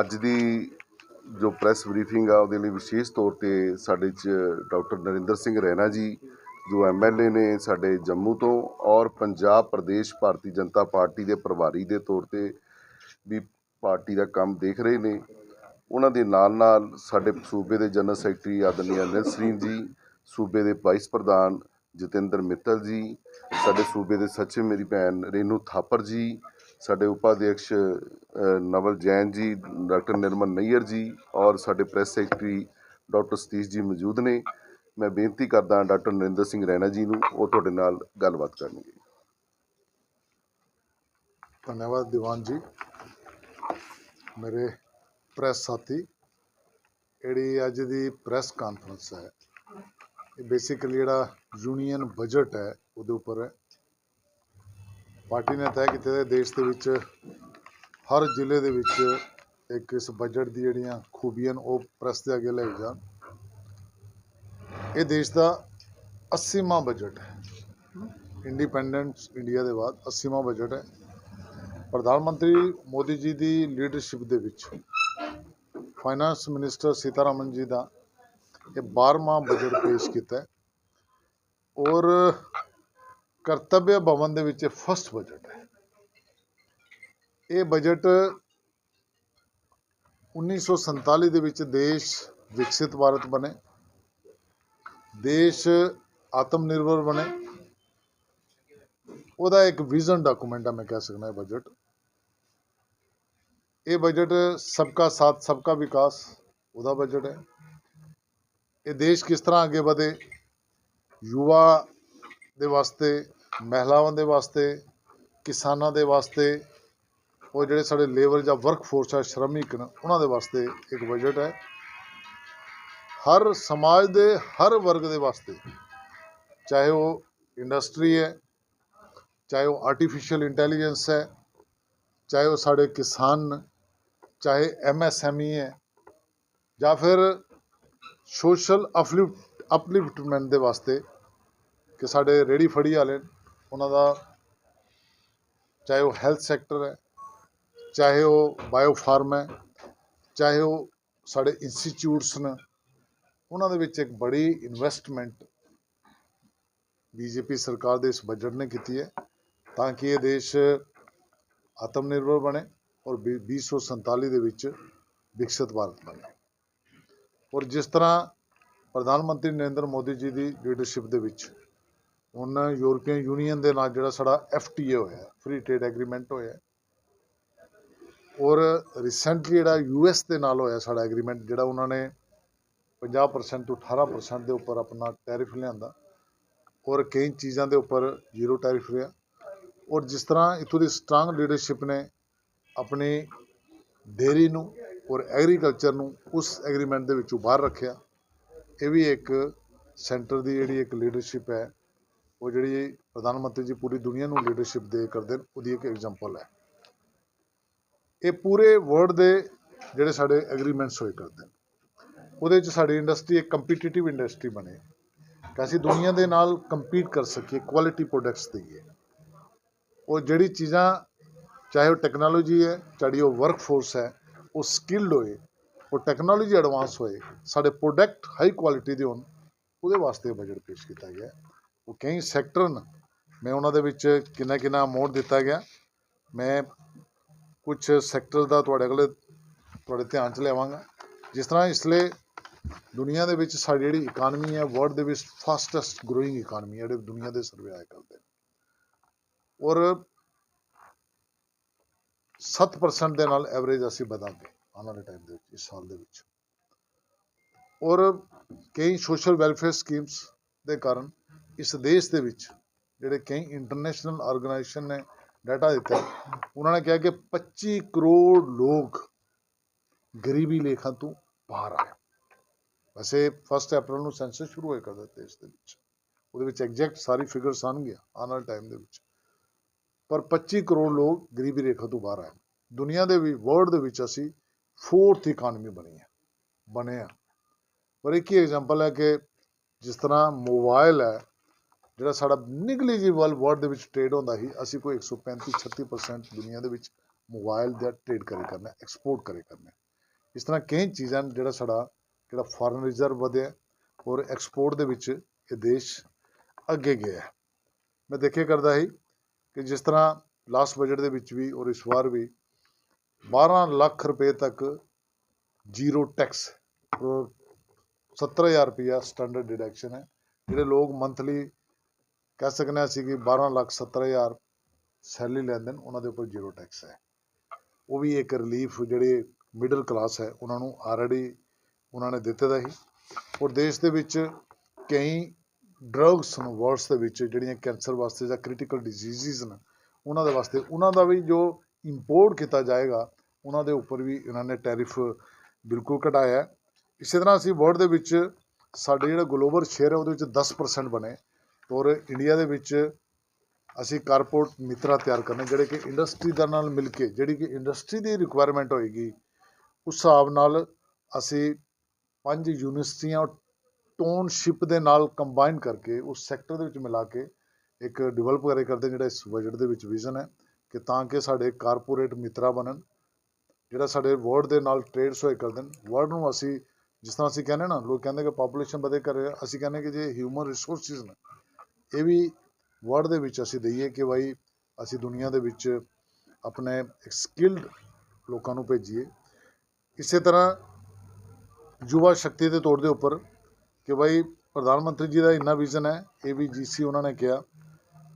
ਅੱਜ ਦੀ ਜੋ press briefing ਆ, ਉਹਦੇ ਲਈ ਵਿਸ਼ੇਸ਼ ਤੌਰ ਤੇ ਸਾਡੇ ਚ ਡਾਕਟਰ ਨਰਿੰਦਰ ਸਿੰਘ ਰੈਣਾ ਜੀ, ਜੋ ਐਮਐਲਏ ਨੇ ਸਾਡੇ ਜੰਮੂ ਤੋਂ ਔਰ ਪੰਜਾਬ ਪ੍ਰਦੇਸ਼ ਭਾਰਤੀ ਜਨਤਾ ਪਾਰਟੀ ਦੇ ਪ੍ਰਭਾਰੀ ਦੇ ਤੌਰ ਤੇ ਵੀ ਪਾਰਟੀ ਦਾ ਕੰਮ ਦੇਖ ਰਹੇ ਨੇ। ਉਹਨਾਂ ਦੇ ਨਾਲ ਨਾਲ ਸਾਡੇ ਸੂਬੇ ਦੇ ਜਨਰਲ ਸੈਕਟਰੀ ਆਦਰਨੀय ਅਨਿਲ ਸਿੰਘ ਜੀ, ਸੂਬੇ ਦੇ ਵਾਈਸ ਪ੍ਰਧਾਨ ਜਤਿੰਦਰ ਮਿੱਤਲ ਜੀ, ਸਾਡੇ ਸੂਬੇ ਦੇ ਸਚਿਵ ਮੇਰੀ ਭੈਣ ਰੇਨੂ ਥਾਪਰ ਜੀ ਸਾਡੇ ਉਪਾਧਿਅਕਸ਼ ਨਵਲ ਜੈਨ ਜੀ, ਡਾਕਟਰ ਨਿਰਮਲ ਨਈਅਰ ਜੀ ਔਰ ਸਾਡੇ ਪ੍ਰੈਸ ਸੈਕਟਰੀ ਡਾਕਟਰ ਸਤੀਸ਼ ਜੀ ਮੌਜੂਦ ਨੇ। ਮੈਂ ਬੇਨਤੀ ਕਰਦਾ ਡਾਕਟਰ ਨਰਿੰਦਰ ਸਿੰਘ ਰੈਣਾ ਜੀ ਨੂੰ ਉਹ ਤੁਹਾਡੇ ਨਾਲ ਗੱਲਬਾਤ ਕਰਨਗੇ। ਧੰਨਵਾਦ ਦੀਵਾਨ ਜੀ। ਮੇਰੇ ਪ੍ਰੈਸ ਸਾਥੀ, ਜਿਹੜੀ ਅੱਜ ਦੀ ਪ੍ਰੈਸ ਕਾਨਫਰੰਸ ਹੈ, ਇਹ ਬੇਸਿਕਲੀ ਜਿਹੜਾ ਯੂਨੀਅਨ ਬਜਟ ਹੈ, ਉਹਦੇ ਉੱਪਰ ਹੈ। ਪਾਰਟੀ ਨੇ ਤੈਅ ਕੀਤਾ ਹੈ ਦੇਸ਼ ਦੇ ਵਿੱਚ, ਹਰ ਜ਼ਿਲ੍ਹੇ ਦੇ ਵਿੱਚ ਇੱਕ ਇਸ ਬਜਟ ਦੀ ਜਿਹੜੀਆਂ ਖੂਬੀਆਂ ਨੇ, ਉਹ ਪ੍ਰੈਸ ਦੇ ਅੱਗੇ ਲੈ ਜਾਣ। ਇਹ ਦੇਸ਼ ਦਾ 80ਵਾਂ ਬਜਟ ਹੈ। ਇੰਡੀਪੈਂਡੈਂਸ ਇੰਡੀਆ ਦੇ ਬਾਅਦ 80ਵਾਂ ਬਜਟ ਹੈ। ਪ੍ਰਧਾਨ ਮੰਤਰੀ ਮੋਦੀ ਜੀ ਦੀ ਲੀਡਰਸ਼ਿਪ ਦੇ ਵਿੱਚ ਫਾਈਨਾਂਸ ਮਿਨਿਸਟਰ ਸੀਤਾਰਾਮਨ ਜੀ ਦਾ ਇਹ 12ਵਾਂ ਬਜਟ ਪੇਸ਼ ਕੀਤਾ ਔਰ ਕਰਤੱਵਯ ਭਵਨ ਦੇ ਵਿੱਚ ਫਸਟ ਬਜਟ ਹੈ। ਇਹ ਬਜਟ 1947 ਦੇ ਵਿੱਚ ਦੇਸ਼ ਵਿਕਸਿਤ ਭਾਰਤ ਬਣੇ, ਦੇਸ਼ ਆਤਮ ਨਿਰਭਰ ਬਣੇ। ਉਹਦਾ ਇੱਕ ਵਿਜ਼ਨ ਡਾਕੂਮੈਂਟ ਆ, ਮੈਂ ਕਹਿ ਸਕਦਾ ਇਹ ਬਜਟ ਇਹ ਬਜਟ ਸਬਕਾ ਸਾਥ, ਸਬਕਾ ਵਿਕਾਸ, ਉਹਦਾ ਬਜਟ ਹੈ। ਇਹ ਦੇਸ਼ ਕਿਸ ਤਰ੍ਹਾਂ ਅੱਗੇ ਵਧੇ? ਯੁਵਾ ਦੇ ਵਾਸਤੇ ਮਹਿਲਾਵਾਂ ਦੇ ਵਾਸਤੇ ਕਿਸਾਨਾਂ ਦੇ ਵਾਸਤੇ ਉਹ ਜਿਹੜੇ ਸਾਡੇ ਲੇਬਰ ਜਾਂ ਵਰਕ ਫੋਰਸ ਹੈ ਸ਼ਰਮਿਕ ਨੇ ਉਹਨਾਂ ਦੇ ਵਾਸਤੇ ਇੱਕ ਬਜਟ ਹੈ। ਹਰ ਸਮਾਜ ਦੇ ਹਰ ਵਰਗ ਦੇ ਵਾਸਤੇ ਚਾਹੇ ਉਹ ਇੰਡਸਟਰੀ ਹੈ ਚਾਹੇ ਉਹ ਆਰਟੀਫੀਸ਼ੀਅਲ ਇੰਟੈਲੀਜੈਂਸ ਹੈ ਚਾਹੇ ਉਹ ਸਾਡੇ ਕਿਸਾਨ ਨੇ, ਚਾਹੇ ਐਮਐਸਐਮਈ ਹੈ ਜਾਂ ਫਿਰ ਸੋਸ਼ਲ ਅਪਲਿਫਟ ਅਪਲਿਫਟਮੈਂਟ ਦੇ ਵਾਸਤੇ ਕਿ ਸਾਡੇ ਰੇੜੀ ਫੜੀ ਵਾਲੇ, ਉਹਨਾਂ ਦਾ ਚਾਹੇ ਉਹ ਹੈਲਥ ਸੈਕਟਰ ਹੈ, ਚਾਹੇ ਉਹ ਬਾਇਓ ਫਾਰਮ ਹੈ, ਚਾਹੇ ਉਹ ਸਾਡੇ ਇੰਸਟੀਚਿਊਟਸ ਨੇ, ਉਹਨਾਂ ਦੇ ਵਿੱਚ ਇੱਕ ਬੜੀ ਇਨਵੈਸਟਮੈਂਟ ਬੀਜੇਪੀ ਸਰਕਾਰ ਦੇ ਇਸ ਬਜਟ ਨੇ ਕੀਤੀ ਹੈ ਤਾਂ ਕਿ ਇਹ ਦੇਸ਼ ਆਤਮ ਨਿਰਭਰ ਬਣੇ ਔਰ ਵੀਹ- 2047 ਦੇ ਵਿੱਚ ਵਿਕਸਿਤ ਭਾਰਤ ਬਣੇ। ਔਰ ਜਿਸ ਤਰ੍ਹਾਂ ਪ੍ਰਧਾਨ ਮੰਤਰੀ ਨਰਿੰਦਰ ਮੋਦੀ ਜੀ ਦੀ ਲੀਡਰਸ਼ਿਪ ਦੇ ਵਿੱਚ ਹੁਣ ਯੂਰਪੀਅਨ ਯੂਨੀਅਨ ਦੇ ਨਾਲ ਜਿਹੜਾ ਸਾਡਾ ਐਫਟੀਏ ਹੋਇਆ ਫ੍ਰੀ ਟ੍ਰੇਡ ਐਗਰੀਮੈਂਟ ਹੋਇਆ। ਔਰ ਰੀਸੈਂਟਲੀ ਜਿਹੜਾ ਯੂਐਸ ਦੇ ਨਾਲ ਹੋਇਆ ਸਾਡਾ ਐਗਰੀਮੈਂਟ ਜਿਹੜਾ ਉਹਨਾਂ ਨੇ 50% ਤੋਂ 18% ਦੇ ਉੱਪਰ ਆਪਣਾ ਟੈਰਿਫ ਲਿਆਂਦਾ। ਔਰ ਕਈ ਚੀਜ਼ਾਂ ਦੇ ਉੱਪਰ ਜ਼ੀਰੋ ਟੈਰਿਫ ਰਿਹਾ। ਔਰ ਜਿਸ ਤਰ੍ਹਾਂ ਇੱਥੋਂ ਦੀ ਸਟਰੋਂਗ ਲੀਡਰਸ਼ਿਪ ਨੇ ਆਪਣੀ ਡੇਰੀ ਨੂੰ ਔਰ ਐਗਰੀਕਲਚਰ ਨੂੰ ਉਸ ਐਗਰੀਮੈਂਟ ਦੇ ਵਿੱਚੋਂ ਬਾਹਰ ਰੱਖਿਆ। ਇਹ ਵੀ ਇੱਕ ਸੈਂਟਰ ਦੀ ਜਿਹੜੀ ਇੱਕ ਲੀਡਰਸ਼ਿਪ ਹੈ ਉਹ ਜਿਹੜੀ ਪ੍ਰਧਾਨ ਮੰਤਰੀ ਜੀ ਪੂਰੀ ਦੁਨੀਆ ਨੂੰ ਲੀਡਰਸ਼ਿਪ ਦੇ ਕਰਦੇ ਨੇ, ਉਹਦੀ ਇੱਕ ਐਗਜ਼ਾਮਪਲ ਹੈ। ਇਹ ਪੂਰੇ ਵਰਲਡ ਦੇ ਜਿਹੜੇ ਸਾਡੇ ਐਗਰੀਮੈਂਟਸ ਹੋਏ ਕਰਦੇ ਨੇ। ਉਹਦੇ ਵਿੱਚ ਸਾਡੀ ਇੰਡਸਟਰੀ ਇੱਕ ਕੰਪੀਟੀਟਿਵ ਇੰਡਸਟਰੀ ਬਣੇ ਕਿ ਅਸੀਂ ਦੁਨੀਆ ਦੇ ਨਾਲ ਕੰਪੀਟ ਕਰ ਸਕੀਏ ਕੁਆਲਿਟੀ ਪ੍ਰੋਡਕਟਸ ਦੇਈਏ। ਉਹ ਜਿਹੜੀ ਚੀਜ਼ਾਂ, ਚਾਹੇ ਉਹ ਟੈਕਨੋਲੋਜੀ ਹੈ, ਚਾਹੇ ਉਹ ਵਰਕ ਫੋਰਸ ਹੈ, ਉਹ ਸਕਿਲਡ ਹੋਏ, ਉਹ ਟੈਕਨੋਲੋਜੀ ਐਡਵਾਂਸ ਹੋਏ, ਸਾਡੇ ਪ੍ਰੋਡਕਟ ਹਾਈ ਕੁਆਲਿਟੀ ਦੇ ਹੋਣ, ਉਹਦੇ ਵਾਸਤੇ ਬਜਟ ਪੇਸ਼ ਕੀਤਾ ਗਿਆ ਉਹ ਕਈ ਸੈਕਟਰ ਨੇ ਮੈਂ ਉਹਨਾਂ ਦੇ ਵਿੱਚ ਕਿੰਨਾ ਕਿੰਨਾ ਅਮਾਉਂਟ ਦਿੱਤਾ ਗਿਆ। ਮੈਂ ਕੁਝ ਸੈਕਟਰ ਦਾ ਤੁਹਾਡੇ ਅਗਲੇ ਤੁਹਾਡੇ ਧਿਆਨ 'ਚ ਲਿਆਵਾਂਗਾ। ਜਿਸ ਤਰ੍ਹਾਂ ਇਸ ਲਈ ਦੁਨੀਆ ਦੇ ਵਿੱਚ ਸਾਡੀ ਜਿਹੜੀ ਇਕਾਨਮੀ ਹੈ ਵਰਲਡ ਦੇ ਵਿੱਚ ਫਾਸਟੈਸਟ ਗਰੋਇੰਗ ਇਕਾਨਮੀ ਹੈ, ਜਿਹੜੇ ਦੁਨੀਆ ਦੇ ਸਰਵੇ ਆਏ ਕਰਦੇ ਨੇ। ਔਰ 7% ਦੇ ਨਾਲ ਐਵਰੇਜ ਅਸੀਂ ਵਧਾਂਗੇ ਆਉਣ ਵਾਲੇ ਟਾਈਮ ਦੇ ਵਿੱਚ, ਇਸ ਸਾਲ ਦੇ ਵਿੱਚ। ਔਰ ਕਈ ਸੋਸ਼ਲ ਵੈਲਫੇਅਰ ਸਕੀਮਸ ਦੇ ਕਾਰਨ ਇਸ ਦੇਸ਼ ਦੇ ਵਿੱਚ ਜਿਹੜੇ ਕਈ ਇੰਟਰਨੈਸ਼ਨਲ ਆਰਗੇਨਾਈਜੇਸ਼ਨ ਨੇ ਡਾਟਾ ਦਿੱਤਾ, ਉਹਨਾਂ ਨੇ ਕਿਹਾ ਕਿ 25 ਕਰੋੜ ਲੋਕ ਗਰੀਬੀ ਲੇਖਾਂ ਤੋਂ ਬਾਹਰ ਆਏ। ਵੈਸੇ 1 ਅਪ੍ਰੈਲ ਨੂੰ ਸੈਂਸਸ ਸ਼ੁਰੂ ਹੋਏ ਕਰਦਾ ਦੇਸ਼ ਦੇ ਵਿੱਚ। ਉਹਦੇ ਵਿੱਚ ਐਗਜ਼ੈਕਟ ਸਾਰੀ ਫਿਗਰਸ ਆਉਣਗੀਆਂ ਆਉਣ ਵਾਲੇ ਟਾਈਮ ਦੇ ਵਿੱਚ। ਪਰ 25 ਕਰੋੜ ਲੋਕ ਗਰੀਬੀ ਰੇਖਾ ਤੋਂ ਬਾਹਰ ਆਏ। ਦੁਨੀਆ ਦੇ ਵੀ ਵਰਲਡ ਦੇ ਵਿੱਚ ਅਸੀਂ ਫੋਰਥ ਇਕਾਨਮੀ ਬਣੀ ਹੈ, ਬਣੇ ਆ ਪਰ ਇੱਕ ਹੀ ਐਗਜ਼ਾਮਪਲ ਹੈ ਕਿ ਜਿਸ ਤਰ੍ਹਾਂ ਮੋਬਾਈਲ ਹੈ ਜਿਹੜਾ ਸਾਡਾ ਨਿਗਲੀਜੀਬਲ ਵਰਲਡ ਦੇ ਵਿੱਚ ਟ੍ਰੇਡ ਹੁੰਦਾ ਸੀ, ਅਸੀਂ ਕੋਈ 135 36% ਦੁਨੀਆ ਦੇ ਵਿੱਚ ਮੋਬਾਈਲ ਦਾ ਟ੍ਰੇਡ ਕਰੇ ਕਰਨਾ ਐਕਸਪੋਰਟ ਕਰੇ ਕਰਨਾ ਇਸ ਤਰ੍ਹਾਂ ਕਈ ਚੀਜ਼ਾਂ ਜਿਹੜਾ ਸਾਡਾ, ਜਿਹੜਾ ਫੋਰਨ ਰਿਜ਼ਰਵ ਵਧਿਆ ਔਰ ਐਕਸਪੋਰਟ ਦੇ ਵਿੱਚ ਇਹ ਦੇਸ਼ ਅੱਗੇ ਗਿਆ ਮੈਂ ਦੇਖਿਆ ਕਰਦਾ ਸੀ ਕਿ ਜਿਸ ਤਰ੍ਹਾਂ ਲਾਸਟ ਬਜਟ ਦੇ ਵਿੱਚ ਵੀ ਔਰ ਇਸ ਵਾਰ ਵੀ 12 ਲੱਖ ਰੁਪਏ ਤੱਕ ਜ਼ੀਰੋ ਟੈਕਸ 70000 ਰੁਪਇਆ ਸਟੈਂਡਰਡ ਡਿਡਕਸ਼ਨ ਹੈ, ਜਿਹੜੇ ਲੋਕ ਮੰਥਲੀ ਕਹਿ ਸਕਨੇ ਅਸੀਂ ਕਿ 12 ਲੱਖ 70000 ਸੈਲਰੀ ਲੈਂਦੇ ਨੇ, ਉਹਨਾਂ ਦੇ ਉੱਪਰ ਜ਼ੀਰੋ ਟੈਕਸ ਹੈ। ਉਹ ਵੀ ਇੱਕ ਰਿਲੀਫ ਜਿਹੜੇ ਮਿਡਲ ਕਲਾਸ ਹੈ, ਉਹਨਾਂ ਨੂੰ ਆਲਰੇਡੀ ਉਹਨਾਂ ਨੇ ਦਿੱਤੇ ਦਾ ਹੀ। ਔਰ ਦੇਸ਼ ਦੇ ਵਿੱਚ ਕਈ ਡਰੱਗਸ ਨੂੰ ਵਰਡਸ ਦੇ ਵਿੱਚ, ਜਿਹੜੀਆਂ ਕੈਂਸਰ ਵਾਸਤੇ ਜਾਂ ਕ੍ਰਿਟੀਕਲ ਡਿਜ਼ੀਜ਼ਸ ਨੇ, ਉਹਨਾਂ ਦੇ ਵਾਸਤੇ, ਉਹਨਾਂ ਦਾ ਵੀ ਜੋ ਇੰਪੋਰਟ ਕੀਤਾ ਜਾਏਗਾ, ਉਹਨਾਂ ਦੇ ਉੱਪਰ ਵੀ ਇਹਨਾਂ ਨੇ ਟੈਰਿਫ ਬਿਲਕੁਲ ਘਟਾਇਆ ਇਸੇ ਤਰ੍ਹਾਂ ਅਸੀਂ ਵਰਲਡ ਦੇ ਵਿੱਚ ਸਾਡੇ ਜਿਹੜਾ ਗਲੋਬਲ ਸ਼ੇਅਰ ਹੈ, ਉਹਦੇ ਵਿੱਚ 10% ਬਣੇ। ਔਰ ਇੰਡੀਆ ਦੇ ਵਿੱਚ ਅਸੀਂ ਕਾਰਪੋਰੇਟ ਮਿੱਤਰਾ ਤਿਆਰ ਕਰਨੇ, ਜਿਹੜੇ ਕਿ ਇੰਡਸਟਰੀ ਦਾ ਨਾਲ ਮਿਲ ਕੇ, ਜਿਹੜੀ ਕਿ ਇੰਡਸਟਰੀ ਦੀ ਰਿਕੁਆਇਰਮੈਂਟ ਹੋਏਗੀ, ਉਸ ਹਿਸਾਬ ਨਾਲ ਅਸੀਂ ਪੰਜ ਯੂਨੀਵਰਸਿਟੀਆਂ ਟੋਨਸ਼ਿਪ ਦੇ ਨਾਲ ਕੰਬਾਈਨ ਕਰਕੇ ਉਸ ਸੈਕਟਰ ਦੇ ਵਿੱਚ ਮਿਲਾ ਕੇ ਇੱਕ ਡਿਵੈਲਪ ਕਰੇ ਕਰਦੇ ਜਿਹੜਾ ਇਸ ਬਜਟ ਦੇ ਵਿੱਚ ਵਿਜ਼ਨ ਹੈ ਕਿ ਤਾਂ ਕਿ ਸਾਡੇ ਕਾਰਪੋਰੇਟ ਮਿੱਤਰਾ ਬਣਨ, ਜਿਹੜਾ ਸਾਡੇ ਵਰਲਡ ਦੇ ਨਾਲ ਟ੍ਰੇਡਸ ਹੋਏ ਕਰਦੇ ਨੇ ਵਰਲਡ ਨੂੰ ਅਸੀਂ ਜਿਸ ਤਰ੍ਹਾਂ ਅਸੀਂ ਕਹਿੰਦੇ ਨਾ, ਲੋਕ ਕਹਿੰਦੇ ਕਿ ਪਾਪੂਲੇਸ਼ਨ ਵਧੇ ਕਰ ਅਸੀਂ ਕਹਿੰਦੇ ਕਿ ਜੇ ਹਿਊਮਨ ਰਿਸੋਰਸਿਸ ਨੇ ਇਹ ਵੀ ਵਰਲਡ ਦੇ ਵਿੱਚ ਅਸੀਂ ਦਈਏ ਕਿ ਭਾਈ ਅਸੀਂ ਦੁਨੀਆ ਦੇ ਵਿੱਚ ਆਪਣੇ ਸਕਿਲਡ ਲੋਕਾਂ ਨੂੰ ਭੇਜੀਏ। ਇਸੇ ਤਰ੍ਹਾਂ ਯੁਵਾ ਸ਼ਕਤੀ ਦੇ ਤੌਰ ਦੇ ਉੱਪਰ ਕਿ ਭਾਈ ਪ੍ਰਧਾਨ ਮੰਤਰੀ ਜੀ ਦਾ ਇੰਨਾ ਵਿਜ਼ਨ ਹੈ ਏਬੀਜੀਸੀ ਉਹਨਾਂ ਨੇ ਕਿਹਾ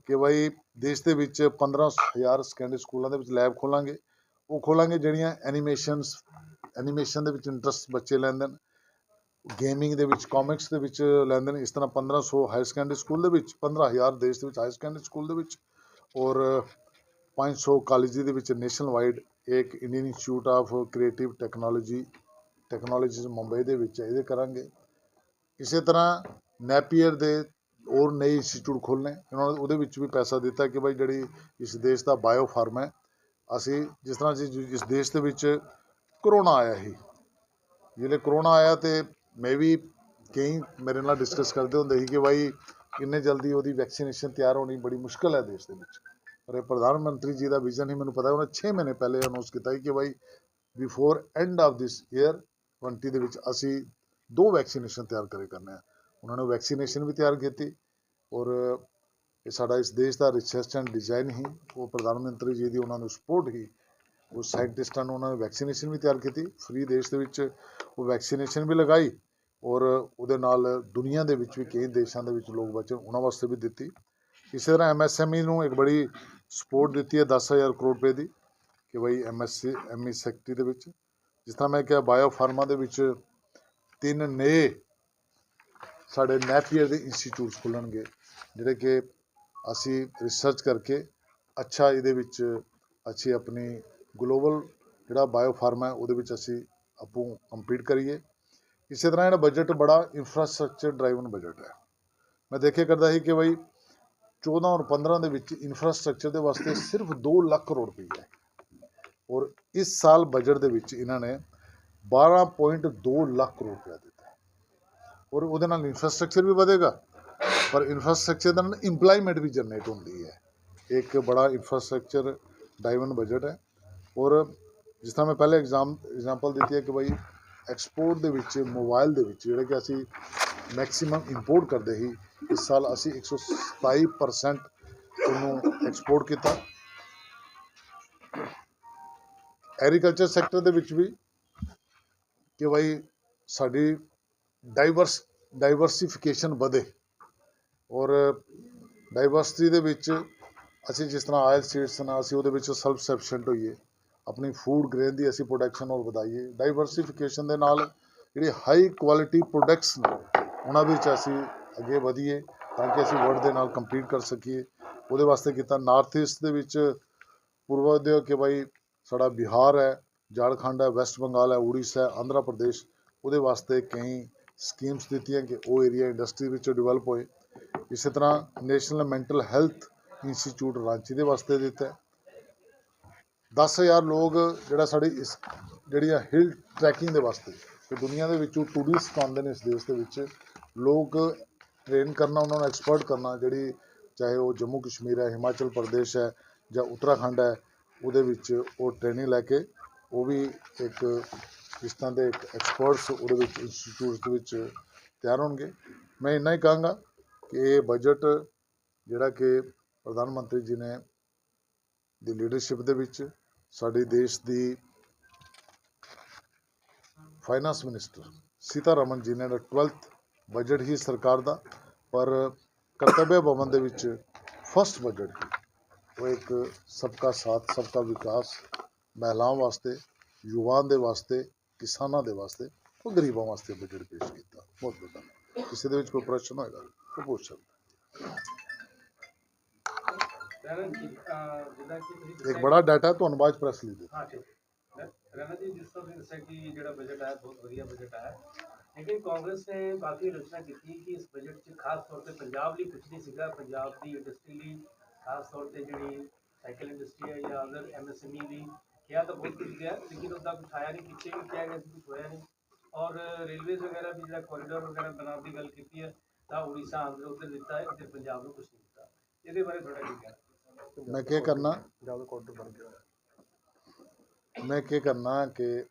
ਕਿ ਭਾਈ ਦੇਸ਼ ਦੇ ਵਿੱਚ 15000 ਸੈਕੰਡਰੀ ਸਕੂਲਾਂ ਦੇ ਵਿੱਚ ਲੈਬ ਖੋਲਾਂਗੇ। ਉਹ ਖੋਲਾਂਗੇ ਜਿਹੜੀਆਂ ਐਨੀਮੇਸ਼ਨਸ ਐਨੀਮੇਸ਼ਨ ਦੇ ਵਿੱਚ ਇੰਟਰਸਟ ਬੱਚੇ ਲੈਂਦੇ ਨੇ। ਗੇਮਿੰਗ ਦੇ ਵਿੱਚ ਕਾਮਿਕਸ ਦੇ ਵਿੱਚ ਲੈਂਦੇ ਨੇ, ਇਸ ਤਰ੍ਹਾਂ 1500 ਹਾਇਰ ਸੈਕੰਡਰੀ ਸਕੂਲ ਦੇ ਵਿੱਚ 15000 ਦੇਸ਼ ਦੇ ਵਿੱਚ ਹਾਇਰ ਸੈਕੰਡਰੀ ਸਕੂਲ ਦੇ ਵਿੱਚ ਔਰ 500 ਕਾਲਜ ਦੇ ਵਿੱਚ ਨੈਸ਼ਨਲ ਵਾਈਡ ਇੱਕ Indian institute of creative technology technologies Mumbai ਦੇ ਵਿੱਚ ਇਹਦੇ ਕਰਾਂਗੇ। ਇਸੇ ਤਰ੍ਹਾਂ ਨੈਪੀਅਰ ਦੇ ਹੋਰ ਨਏ ਇੰਸਟੀਚਿਊਟ ਖੋਲ੍ਹਣੇ, ਉਹਨਾਂ ਨੇ ਉਹਦੇ ਵਿੱਚ ਵੀ ਪੈਸਾ ਦਿੱਤਾ ਕਿ ਭਾਈ ਜਿਹੜੀ ਇਸ ਦੇਸ਼ ਦਾ ਬਾਇਓ ਫਾਰਮ ਹੈ, ਅਸੀਂ ਜਿਸ ਤਰ੍ਹਾਂ ਜਿਸ ਦੇਸ਼ ਦੇ ਵਿੱਚ ਕਰੋਨਾ ਆਇਆ ਸੀ ਜਿਹੜੇ ਕਰੋਨਾ ਆਇਆ ਤੇ ਮੈਂ ਵੀ ਕਈ ਮੇਰੇ ਨਾਲ ਡਿਸਕਸ ਕਰਦੇ ਹੁੰਦੇ ਸੀ ਕਿ ਭਾਈ ਕਿੰਨੇ ਜਲਦੀ ਉਹਦੀ ਵੈਕਸੀਨੇਸ਼ਨ ਤਿਆਰ ਹੋਣੀ ਬੜੀ ਮੁਸ਼ਕਲ ਹੈ ਦੇਸ਼ ਦੇ ਵਿੱਚ। ਪਰ ਇਹ ਪ੍ਰਧਾਨ ਮੰਤਰੀ ਜੀ ਦਾ ਵਿਜ਼ਨ ਹੀ ਮੈਨੂੰ ਪਤਾ ਉਹਨੇ 6 ਮਹੀਨੇ ਪਹਿਲੇ ਅਨਾਉਂਸ ਕੀਤਾ ਸੀ ਕਿ ਭਾਈ before end of this year 20 ਦੇ ਵਿੱਚ ਅਸੀਂ ਦੋ ਵੈਕਸੀਨੇਸ਼ਨ ਤਿਆਰ ਕਰੇ ਕਰਨੇ ਆ। ਉਹਨਾਂ ਨੇ ਵੈਕਸੀਨੇਸ਼ਨ ਵੀ ਤਿਆਰ ਕੀਤੀ ਔਰ ਇਹ ਸਾਡਾ ਇਸ ਦੇਸ਼ ਦਾ ਰਿਸਰਚ ਐਂਡ ਡਿਜ਼ਾਈਨ ਹੀ ਉਹ ਪ੍ਰਧਾਨ ਮੰਤਰੀ ਜੀ ਦੀ ਉਹਨਾਂ ਨੂੰ ਸਪੋਰਟ ਹੀ ਉਹ ਸਾਇੰਟਿਸਟਾਂ ਨੂੰ ਉਹਨਾਂ ਨੇ ਵੈਕਸੀਨੇਸ਼ਨ ਵੀ ਤਿਆਰ ਕੀਤੀ ਫ੍ਰੀ ਦੇਸ਼ ਦੇ ਵਿੱਚ ਉਹ ਵੈਕਸੀਨੇਸ਼ਨ ਵੀ ਲਗਾਈ ਔਰ ਉਹਦੇ ਨਾਲ ਦੁਨੀਆ ਦੇ ਵਿੱਚ ਵੀ ਕਈ ਦੇਸ਼ਾਂ ਦੇ ਵਿੱਚ ਲੋਕ ਬਚਣ, ਉਹਨਾਂ ਵਾਸਤੇ ਵੀ ਦਿੱਤੀ। ਇਸੇ ਤਰ੍ਹਾਂ ਐਮਐਸਐਮਈ ਨੂੰ ਇੱਕ ਬੜੀ ਸਪੋਰਟ ਦਿੱਤੀ ਹੈ 10000 ਕਰੋੜ ਰੁਪਏ ਦੀ ਕਿ ਬਈ ਐਮਐਸਸੀ ਐਮਈ ਸੈਕਟਰੀ ਦੇ ਵਿੱਚ। ਜਿਸ ਤਰ੍ਹਾਂ ਮੈਂ ਕਿਹਾ ਬਾਇਓ ਫਾਰਮਾ ਦੇ ਵਿੱਚ ਤਿੰਨ ਨਏ ਸਾਡੇ ਨੈਪੀਅਰ ਦੇ ਇੰਸਟੀਚਿਊਟਸ ਖੁੱਲਣਗੇ, ਜਿਹੜੇ ਕਿ ਅਸੀਂ ਰਿਸਰਚ ਕਰਕੇ ਅੱਛਾ ਇਹਦੇ ਵਿੱਚ ਅੱਛੀ ਆਪਣੀ ਗਲੋਬਲ ਜਿਹੜਾ ਬਾਇਓ ਫਾਰਮਾ ਹੈ, ਉਹਦੇ ਵਿੱਚ ਅਸੀਂ ਆਪੂ ਕੰਪੀਟ ਕਰੀਏ। ਇਸੇ ਤਰ੍ਹਾਂ ਇਹਦਾ ਬਜਟ ਬੜਾ ਇਨਫਰਾਸਟ੍ਰਕਚਰ ਡਰਾਈਵਨ ਬਜਟ ਹੈ। ਮੈਂ ਦੇਖਿਆ ਕਰਦਾ ਸੀ ਕਿ ਬਈ 14 ਔਰ 15 ਦੇ ਵਿੱਚ ਇਨਫਰਾਸਟ੍ਰਕਚਰ ਦੇ ਵਾਸਤੇ ਸਿਰਫ 2 ਲੱਖ ਕਰੋੜ ਰੁਪਏ ਹੈ। ਔਰ ਇਸ ਸਾਲ ਬਜਟ ਦੇ ਵਿੱਚ ਇਹਨਾਂ ਨੇ 12.2 ਲੱਖ ਕਰੋੜ ਰੁਪਏ ਦਿੱਤਾ ਔਰ ਉਹਦੇ ਨਾਲ ਇਨਫਰਾਸਟ੍ਰਕਚਰ ਵੀ ਵਧੇਗਾ, ਪਰ ਇਨਫਰਾਸਟ੍ਰਕਚਰ ਦੇ ਨਾਲ ਇੰਪਲਾਈਮੈਂਟ ਵੀ ਜਨਰੇਟ ਹੁੰਦੀ ਹੈ। ਇੱਕ ਬੜਾ ਇਨਫਰਾਸਟ੍ਰਕਚਰ ਡਾਈਵਨ ਬਜਟ ਹੈ। ਔਰ ਜਿਸ ਤਰ੍ਹਾਂ ਮੈਂ ਪਹਿਲੇ ਐਗਜ਼ਾਮ ਐਗਜ਼ਾਮਪਲ ਦਿੱਤੀ ਹੈ ਕਿ ਭਾਈ ਐਕਸਪੋਰਟ ਦੇ ਵਿੱਚ ਮੋਬਾਈਲ ਦੇ ਵਿੱਚ, ਜਿਹੜੇ ਕਿ ਅਸੀਂ ਮੈਕਸਿਮਮ ਇੰਪੋਰਟ ਕਰਦੇ ਸੀ, ਇਸ ਸਾਲ ਅਸੀਂ 127% ਉਹਨੂੰ ਐਕਸਪੋਰਟ ਕੀਤਾ। ਐਗਰੀਕਲਚਰ ਸੈਕਟਰ ਦੇ ਵਿੱਚ ਵੀ ਕਿ ਭਾਈ ਸਾਡੀ ਡਾਈਵਰਸ ਡਾਈਵਰਸਿਫਿਕੇਸ਼ਨ ਵਧੇ ਔਰ ਡਾਈਵਰਸਿਟੀ ਦੇ ਵਿੱਚ ਅਸੀਂ ਜਿਸ ਤਰ੍ਹਾਂ ਆਇਲ ਸੀਡਸ ਨਾਲ ਅਸੀਂ ਉਹਦੇ ਵਿੱਚ ਸੈਲਫ ਸਫੀਸ਼ੀਐਂਟ ਹੋਈਏ। ਆਪਣੀ ਫੂਡ ਗ੍ਰੇਨ ਦੀ ਅਸੀਂ ਪ੍ਰੋਡਕਸ਼ਨ ਹੋਰ ਵਧਾਈਏ। ਡਾਈਵਰਸਿਫਿਕੇਸ਼ਨ ਦੇ ਨਾਲ ਜਿਹੜੇ ਹਾਈ ਕੁਆਲਿਟੀ ਪ੍ਰੋਡਕਟਸ ਨੇ, ਉਹਨਾਂ ਵਿੱਚ ਅਸੀਂ ਅੱਗੇ ਵਧੀਏ ਤਾਂ ਕਿ ਅਸੀਂ ਵਰਲਡ ਦੇ ਨਾਲ ਕੰਪੀਟ ਕਰ ਸਕੀਏ। ਉਹਦੇ ਵਾਸਤੇ ਕੀਤਾ ਨਾਰਥ ਈਸਟ ਦੇ ਵਿੱਚ ਪੂਰਵੋਦਯ ਕਿ ਭਾਈ ਸਾਡਾ ਬਿਹਾਰ ਹੈ, ਝਾਰਖੰਡ ਹੈ ਵੈਸਟ ਬੰਗਾਲ ਹੈ ਉੜੀਸਾ ਹੈ ਆਂਧਰਾ ਪ੍ਰਦੇਸ਼ ਉਹਦੇ ਵਾਸਤੇ ਕਈ ਸਕੀਮਸ ਦਿੱਤੀਆਂ ਕਿ ਉਹ ਏਰੀਆ ਇੰਡਸਟਰੀ ਵਿੱਚ ਡਿਵੈਲਪ ਹੋਏ। ਇਸੇ ਤਰ੍ਹਾਂ national mental health institute Ranchi ਦੇ ਵਾਸਤੇ ਦਿੱਤਾ 10000 ਲੋਕ ਜਿਹੜਾ ਸਾਡੀ ਇਸ ਜਿਹੜੀਆਂ ਹਿਲ ਟਰੈਕਿੰਗ ਦੇ ਵਾਸਤੇ ਕਿ ਦੁਨੀਆ ਦੇ ਵਿੱਚੋਂ ਟੂਰਿਸਟ ਆਉਂਦੇ ਨੇ ਇਸ ਦੇਸ਼ ਦੇ ਵਿੱਚ, ਲੋਕ ਟ੍ਰੇਨ ਕਰਨਾ, ਉਹਨਾਂ ਨੂੰ ਐਕਸਪਰਟ ਕਰਨਾ, ਜਿਹੜੀ ਚਾਹੇ ਉਹ ਜੰਮੂ ਕਸ਼ਮੀਰ ਹੈ, ਹਿਮਾਚਲ ਪ੍ਰਦੇਸ਼ ਹੈ, ਜਾਂ ਉੱਤਰਾਖੰਡ ਹੈ, ਉਹਦੇ ਵਿੱਚ ਉਹ ਟ੍ਰੇਨਿੰਗ ਲੈ ਕੇ, ਉਹ ਵੀ ਇੱਕ ਇਸ ਤਰ੍ਹਾਂ ਦੇ ਇੱਕ ਐਕਸਪਰਟਸ ਉਹਦੇ ਵਿੱਚ ਇੰਸਟੀਚਿਊਟਸ ਦੇ ਵਿੱਚ ਤਿਆਰ ਹੋਣਗੇ। ਮੈਂ ਇੰਨਾ ਹੀ ਕਹਾਂਗਾ ਕਿ ਇਹ ਬਜਟ ਜਿਹੜਾ ਕਿ ਪ੍ਰਧਾਨ ਮੰਤਰੀ ਜੀ ਨੇ, ਦੀ ਲੀਡਰਸ਼ਿਪ ਦੇ ਵਿੱਚ ਸਾਡੇ ਦੇਸ਼ ਦੀ ਫਾਈਨਾਂਸ ਮਿਨਿਸਟਰ ਸੀਤਾਰਮਨ ਜੀ ਨੇ 12th ਬਜਟ ਹੀ ਸਰਕਾਰ ਦਾ, ਪਰ ਕਰਤੱਵਯ ਭਵਨ ਦੇ ਵਿੱਚ ਫਸਟ ਬਜਟ ਉਹ ਇੱਕ ਸਬਕਾ ਸਾਥ, ਸਬਕਾ ਵਿਕਾਸ ਮਹਿਲਾਵਾਂ ਵਾਸਤੇ ਯੁਵਾਵਾਂ ਦੇ ਵਾਸਤੇ, ਕਿਸਾਨਾਂ ਦੇ ਵਾਸਤੇ, ਉਹ ਗਰੀਬਾਂ ਵਾਸਤੇ ਬਜਟ ਪੇਸ਼ ਕੀਤਾ। ਬਹੁਤ ਵੱਡਾ ਕਿਸੇ ਦੇ ਵਿੱਚ ਕੋਈ ਪ੍ਰਸ਼ਨ ਹੋਏਗਾ ਉਹ ਪੁੱਛ ਸਕਦਾ ਇੱਕ ਦੱਸਿਆ ਬੜਾ ਡਾਟਾ ਤੁਹਾਨੂੰ ਬਾਅਦ ਪ੍ਰੈਸ ਲਈ ਦੇ ਹਾਂ ਠੀਕ ਰੈਣਾ ਜੀ ਜਿਸ ਤਰ੍ਹਾਂ ਤੁਸੀਂ ਦੱਸਿਆ ਕਿ ਜਿਹੜਾ ਬਜਟ ਆਇਆ ਬਹੁਤ ਵਧੀਆ ਬਜਟ ਆਇਆ ਲੇਕਿਨ ਕਾਂਗਰਸ ਨੇ ਕਾਫੀ ਆਲੋਚਨਾ ਕੀਤੀ ਕਿ ਇਸ ਬਜਟ 'ਚ ਖਾਸ ਤੌਰ ਤੇ ਪੰਜਾਬ ਲਈ ਕੁਝ ਨਹੀਂ ਸੀਗਾ ਪੰਜਾਬ ਦੀ ਇੰਡਸਟਰੀ ਲਈ ਖਾਸ ਤੌਰ ਤੇ ਜਿਹੜੀ ਸਾਈਕਲ ਇੰਡਸਟਰੀ ਹੈ ਜਾਂ ਅਦਰ ਐਮਐਸਐਮਈ ਲਈ ਕਿਹਾ ਤਾਂ ਬਹੁਤ ਕੁਝ ਗਿਆ ਲੇਕਿਨ ਉਹਦਾ ਕੁਝ ਆਇਆ ਨਹੀਂ ਪਿੱਛੇ ਵੀ ਕਿਹਾ ਗਿਆ ਸੀ ਕੁਝ ਹੋਇਆ ਨਹੀਂ ਔਰ ਰੇਲਵੇਜ਼ ਵਗੈਰਾ ਵੀ ਜਿਹੜਾ ਕੋਰੀਡੋਰ ਵਗੈਰਾ ਬਣਾਉਣ ਦੀ ਗੱਲ ਕੀਤੀ ਹੈ ਤਾਂ ਉੜੀਸਾ ਆਂਧਰ ਉੱਧਰ ਦਿੱਤਾ ਹੈ ਤੇ ਪੰਜਾਬ ਨੂੰ ਕੁਝ ਨਹੀਂ ਦਿੱਤਾ ਇਹਦੇ ਬਾਰੇ ਥੋੜਾ ਕੀ ਕਹਿਣਾ ਮੈਂ ਕੀ ਕਰਨਾ? ਮੈਂ ਕੀ ਕਰਨਾ ਕਿ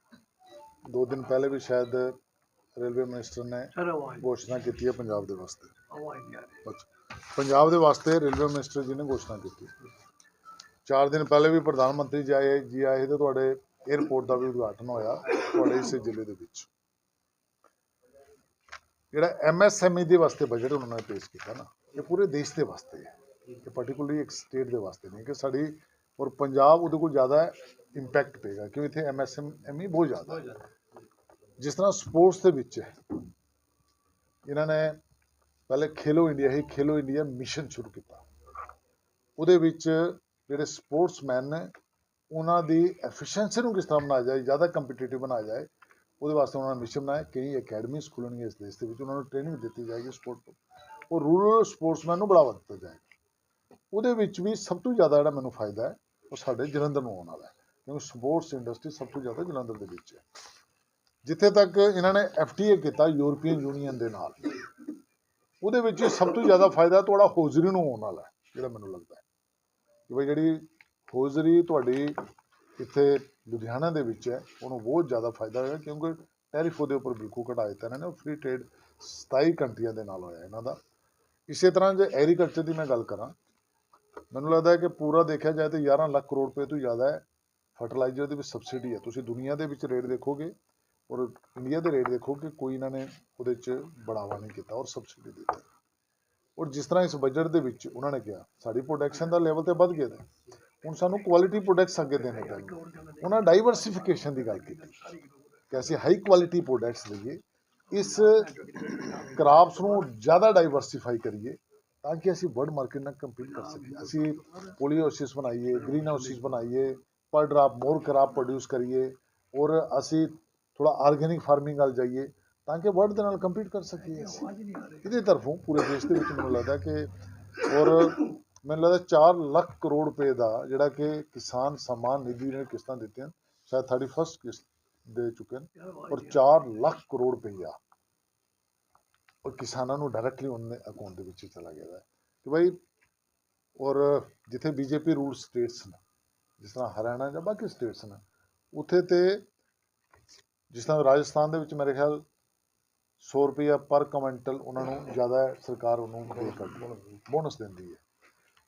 ਦੋ ਦਿਨ ਪਹਿਲੇ ਵੀ ਸ਼ਾਇਦ ਰੇਲਵੇ ਮਿਨਿਸਟਰ ਨੇ ਘੋਸ਼ਣਾ ਕੀਤੀ ਹੈ ਪੰਜਾਬ ਦੇ ਵਾਸਤੇ। ਪੰਜਾਬ ਦੇ ਵਾਸਤੇ ਰੇਲਵੇ ਮਿਨਿਸਟਰ ਜੀ ਨੇ ਘੋਸ਼ਣਾ ਕੀਤੀ। ਚਾਰ ਦਿਨ ਪਹਿਲੇ ਵੀ ਪ੍ਰਧਾਨ ਮੰਤਰੀ ਜੀ ਆਏ ਜੀ ਆਏ ਤੇ ਤੁਹਾਡੇ 에ਅਰਪੋਰਟ ਦਾ ਵੀ ਉਦਘਾਟਨ ਹੋਇਆ ਤੁਹਾਡੇ ਇਸੇ ਜ਼ਿਲ੍ਹੇ ਦੇ ਵਿੱਚ। ਜਿਹੜਾ ਐਮਐਸਐਮਈ ਦੇ ਵਾਸਤੇ ਬਜਟ ਉਹਨਾਂ ਨੇ ਪੇਸ਼ ਕੀਤਾ ਨਾ ਇਹ ਪੂਰੇ ਦੇਸ਼ ਦੇ ਵਾਸਤੇ ਹੈ। ਇਹ ਪਾਰਟਿਕੂਲਰਲੀ ਇੱਕ ਸਟੇਟ ਦੇ ਵਾਸਤੇ ਨਹੀਂ, ਕਿ ਸਾਡੀ ਔਰ ਪੰਜਾਬ ਉਹਦੇ ਕੋਲ ਜ਼ਿਆਦਾ ਇੰਪੈਕਟ ਪਏਗਾ, ਕਿਉਂਕਿ ਇੱਥੇ ਐਮਐਸਐਮਈ ਬਹੁਤ ਜ਼ਿਆਦਾ ਹੈ ਬਹੁਤ ਜ਼ਿਆਦਾ ਜਿਸ ਤਰ੍ਹਾਂ ਸਪੋਰਟਸ ਦੇ ਵਿੱਚ ਹੈ, ਇਹਨਾਂ ਨੇ ਪਹਿਲੇ ਖੇਲੋ ਇੰਡੀਆ ਹੀ ਖੇਲੋ ਇੰਡੀਆ ਮਿਸ਼ਨ ਸ਼ੁਰੂ ਕੀਤਾ। ਉਹਦੇ ਵਿੱਚ ਜਿਹੜੇ ਸਪੋਰਟਸਮੈਨ ਨੇ, ਉਹਨਾਂ ਦੀ ਐਫੀਸ਼ੀਐਂਸੀ ਨੂੰ ਕਿਸ ਤਰ੍ਹਾਂ ਬਣਾਇਆ ਜਾਏ, ਜ਼ਿਆਦਾ ਕੰਪੀਟੀਟਿਵ ਬਣਾਇਆ ਜਾਏ, ਉਹਦੇ ਵਾਸਤੇ ਉਹਨਾਂ ਨੇ ਮਿਸ਼ਨ ਬਣਾਇਆ। ਕਈ ਅਕੈਡਮੀਜ਼ ਖੁੱਲਣਗੀਆਂ ਇਸ ਦੇਸ਼ ਦੇ ਵਿੱਚ, ਉਹਨਾਂ ਨੂੰ ਟ੍ਰੇਨਿੰਗ ਦਿੱਤੀ ਜਾਏਗੀ ਸਪੋਰਟ ਤੋਂ। ਉਹ ਰੂਰਲ ਸਪੋਰਟਸਮੈਨ ਨੂੰ ਬੜਾਵਾ ਦਿੱਤਾ ਜਾਏਗਾ ਉਹਦੇ ਵਿੱਚ ਵੀ ਸਭ ਤੋਂ ਜ਼ਿਆਦਾ ਜਿਹੜਾ ਮੈਨੂੰ ਫਾਇਦਾ ਹੈ, ਉਹ ਸਾਡੇ ਜਲੰਧਰ ਨੂੰ ਆਉਣ ਵਾਲਾ ਹੈ, ਕਿਉਂਕਿ ਸਪੋਰਟਸ ਇੰਡਸਟਰੀ ਸਭ ਤੋਂ ਜ਼ਿਆਦਾ ਜਲੰਧਰ ਦੇ ਵਿੱਚ ਹੈ। ਜਿੱਥੇ ਤੱਕ ਇਹਨਾਂ ਨੇ ਐਫਟੀਏ ਕੀਤਾ ਯੂਰਪੀਅਨ ਯੂਨੀਅਨ ਦੇ ਨਾਲ, ਉਹਦੇ ਵਿੱਚ ਸਭ ਤੋਂ ਜ਼ਿਆਦਾ ਫਾਇਦਾ ਤੁਹਾਡਾ ਹੌਜ਼ਰੀ ਨੂੰ ਆਉਣ ਵਾਲਾ ਹੈ, ਜਿਹੜਾ ਮੈਨੂੰ ਲੱਗਦਾ ਹੈ। ਕਿ ਬਈ ਜਿਹੜੀ ਹੌਜ਼ਰੀ ਤੁਹਾਡੀ ਇੱਥੇ ਲੁਧਿਆਣਾ ਦੇ ਵਿੱਚ ਹੈ, ਉਹਨੂੰ ਬਹੁਤ ਜ਼ਿਆਦਾ ਫਾਇਦਾ ਹੋਇਆ, ਕਿਉਂਕਿ ਟੈਰਿਫ ਉਹਦੇ ਉੱਪਰ ਬਿਲਕੁਲ ਘਟਾ ਦਿੱਤਾ ਇਹਨਾਂ ਨੇ ਫ੍ਰੀ ਟ੍ਰੇਡ 27 ਕੰਟਰੀਆਂ ਦੇ ਨਾਲ ਹੋਇਆ ਇਹਨਾਂ ਦਾ। ਇਸੇ ਤਰ੍ਹਾਂ ਜੇ ਐਗਰੀਕਲਚਰ ਦੀ ਮੈਂ ਗੱਲ ਕਰਾਂ ਮੈਨੂੰ ਲੱਗਦਾ ਹੈ ਕਿ ਪੂਰਾ ਦੇਖਿਆ ਜਾਏ ਤਾਂ 11 ਲੱਖ ਕਰੋੜ ਰੁਪਏ ਤੋਂ ਜ਼ਿਆਦਾ ਹੈ ਫਰਟੀਲਾਈਜ਼ਰ ਦੇ ਵਿੱਚ ਸਬਸਿਡੀ ਹੈ। ਤੁਸੀਂ ਦੁਨੀਆ ਦੇ ਵਿੱਚ ਰੇਟ ਦੇਖੋਗੇ ਔਰ ਇੰਡੀਆ ਦੇ ਰੇਟ ਦੇਖੋਗੇ, ਕੋਈ ਇਹਨਾਂ ਨੇ ਉਹਦੇ 'ਚ ਬੜਾਵਾ ਨਹੀਂ ਕੀਤਾ ਔਰ ਸਬਸਿਡੀ ਦਿੱਤੀ। ਔਰ ਜਿਸ ਤਰ੍ਹਾਂ ਇਸ ਬਜਟ ਦੇ ਵਿੱਚ ਉਹਨਾਂ ਨੇ ਕਿਹਾ, ਸਾਡੀ ਪ੍ਰੋਡਕਸ਼ਨ ਦਾ ਲੈਵਲ ਤੇ ਵੱਧ ਗਿਆ ਦਾ ਹੁਣ ਸਾਨੂੰ ਕੁਆਲਿਟੀ ਪ੍ਰੋਡਕਟਸ ਅੱਗੇ ਦੇਣੇ ਪੈਣਗੇ। ਉਹਨਾਂ ਡਾਈਵਰਸਿਫਿਕੇਸ਼ਨ ਦੀ ਗੱਲ ਕੀਤੀ ਕਿ ਅਸੀਂ ਹਾਈ ਕੁਆਲਿਟੀ ਪ੍ਰੋਡਕਟਸ ਲਈਏ, ਇਸ ਕਰਾਪਸ ਨੂੰ ਜ਼ਿਆਦਾ ਡਾਈਵਰਸਿਫਾਈ ਕਰੀਏ ਤਾਂ ਕਿ ਅਸੀਂ ਵਰਲਡ ਮਾਰਕੀਟ ਨਾਲ ਕੰਪੀਟ ਕਰ ਸਕੀਏ। ਅਸੀਂ ਪੋਲੀਓਸਿਸ ਬਣਾਈਏ ਗ੍ਰੀਨ ਹਾਊਸਿਸ ਬਣਾਈਏ ਪਰ ਡਰਾਪ ਮੋਰ ਕ੍ਰਾਪ ਪ੍ਰੋਡਿਊਸ ਕਰੀਏ ਔਰ ਅਸੀਂ ਥੋੜਾ ਆਰਗੇਨਿਕ ਫਾਰਮਿੰਗ ਵੱਲ ਜਾਈਏ ਤਾਂ ਕਿ ਵਰਲਡ ਦੇ ਨਾਲ ਕੰਪੀਟ ਕਰ ਸਕੀਏ ਇਹਦੇ ਤਰਫੋਂ ਪੂਰੇ ਦੇਸ਼ ਦੇ ਵਿੱਚ ਮੈਨੂੰ ਲੱਗਦਾ ਕਿ ਔਰ ਮੈਨੂੰ ਲੱਗਦਾ 4 ਲੱਖ ਕਰੋੜ ਰੁਪਏ ਦਾ ਜਿਹੜਾ ਕਿ ਕਿਸਾਨ ਸਨਮਾਨ ਨਿਧੀ ਨੇ ਕਿਸ਼ਤਾਂ ਦਿੱਤੀਆਂ ਸ਼ਾਇਦ 31st ਕਿਸ਼ਤ ਦੇ ਚੁੱਕੇ ਨੇ ਔਰ ਨਹੀਂ 4 ਲੱਖ ਕਰੋੜ ਰੁਪਈਆ। ਔਰ ਕਿਸਾਨਾਂ ਨੂੰ ਡਾਇਰੈਕਟਲੀ ਉਹਨਾਂ ਦੇ ਅਕਾਊਂਟ ਦੇ ਵਿੱਚ ਚਲਾ ਗਿਆ ਹੈ। ਕਿ ਭਾਈ ਔਰ ਜਿੱਥੇ ਬੀਜੇਪੀ ਰੂਲ ਸਟੇਟਸ ਨੇ, ਜਿਸ ਤਰ੍ਹਾਂ ਹਰਿਆਣਾ ਜਾਂ ਬਾਕੀ ਸਟੇਟਸ ਨੇ, ਉੱਥੇ ਤੇ ਜਿਸ ਤਰ੍ਹਾਂ ਰਾਜਸਥਾਨ ਦੇ ਵਿੱਚ ਮੇਰੇ ਖਿਆਲ 100 ਰੁਪਈਆ ਪਰ ਕੁਇੰਟਲ ਉਹਨਾਂ ਨੂੰ ਜ਼ਿਆਦਾ ਸਰਕਾਰ ਉਹਨੂੰ ਦੇ ਕਰਦੀ ਬੋਨਸ ਦਿੰਦੀ ਹੈ।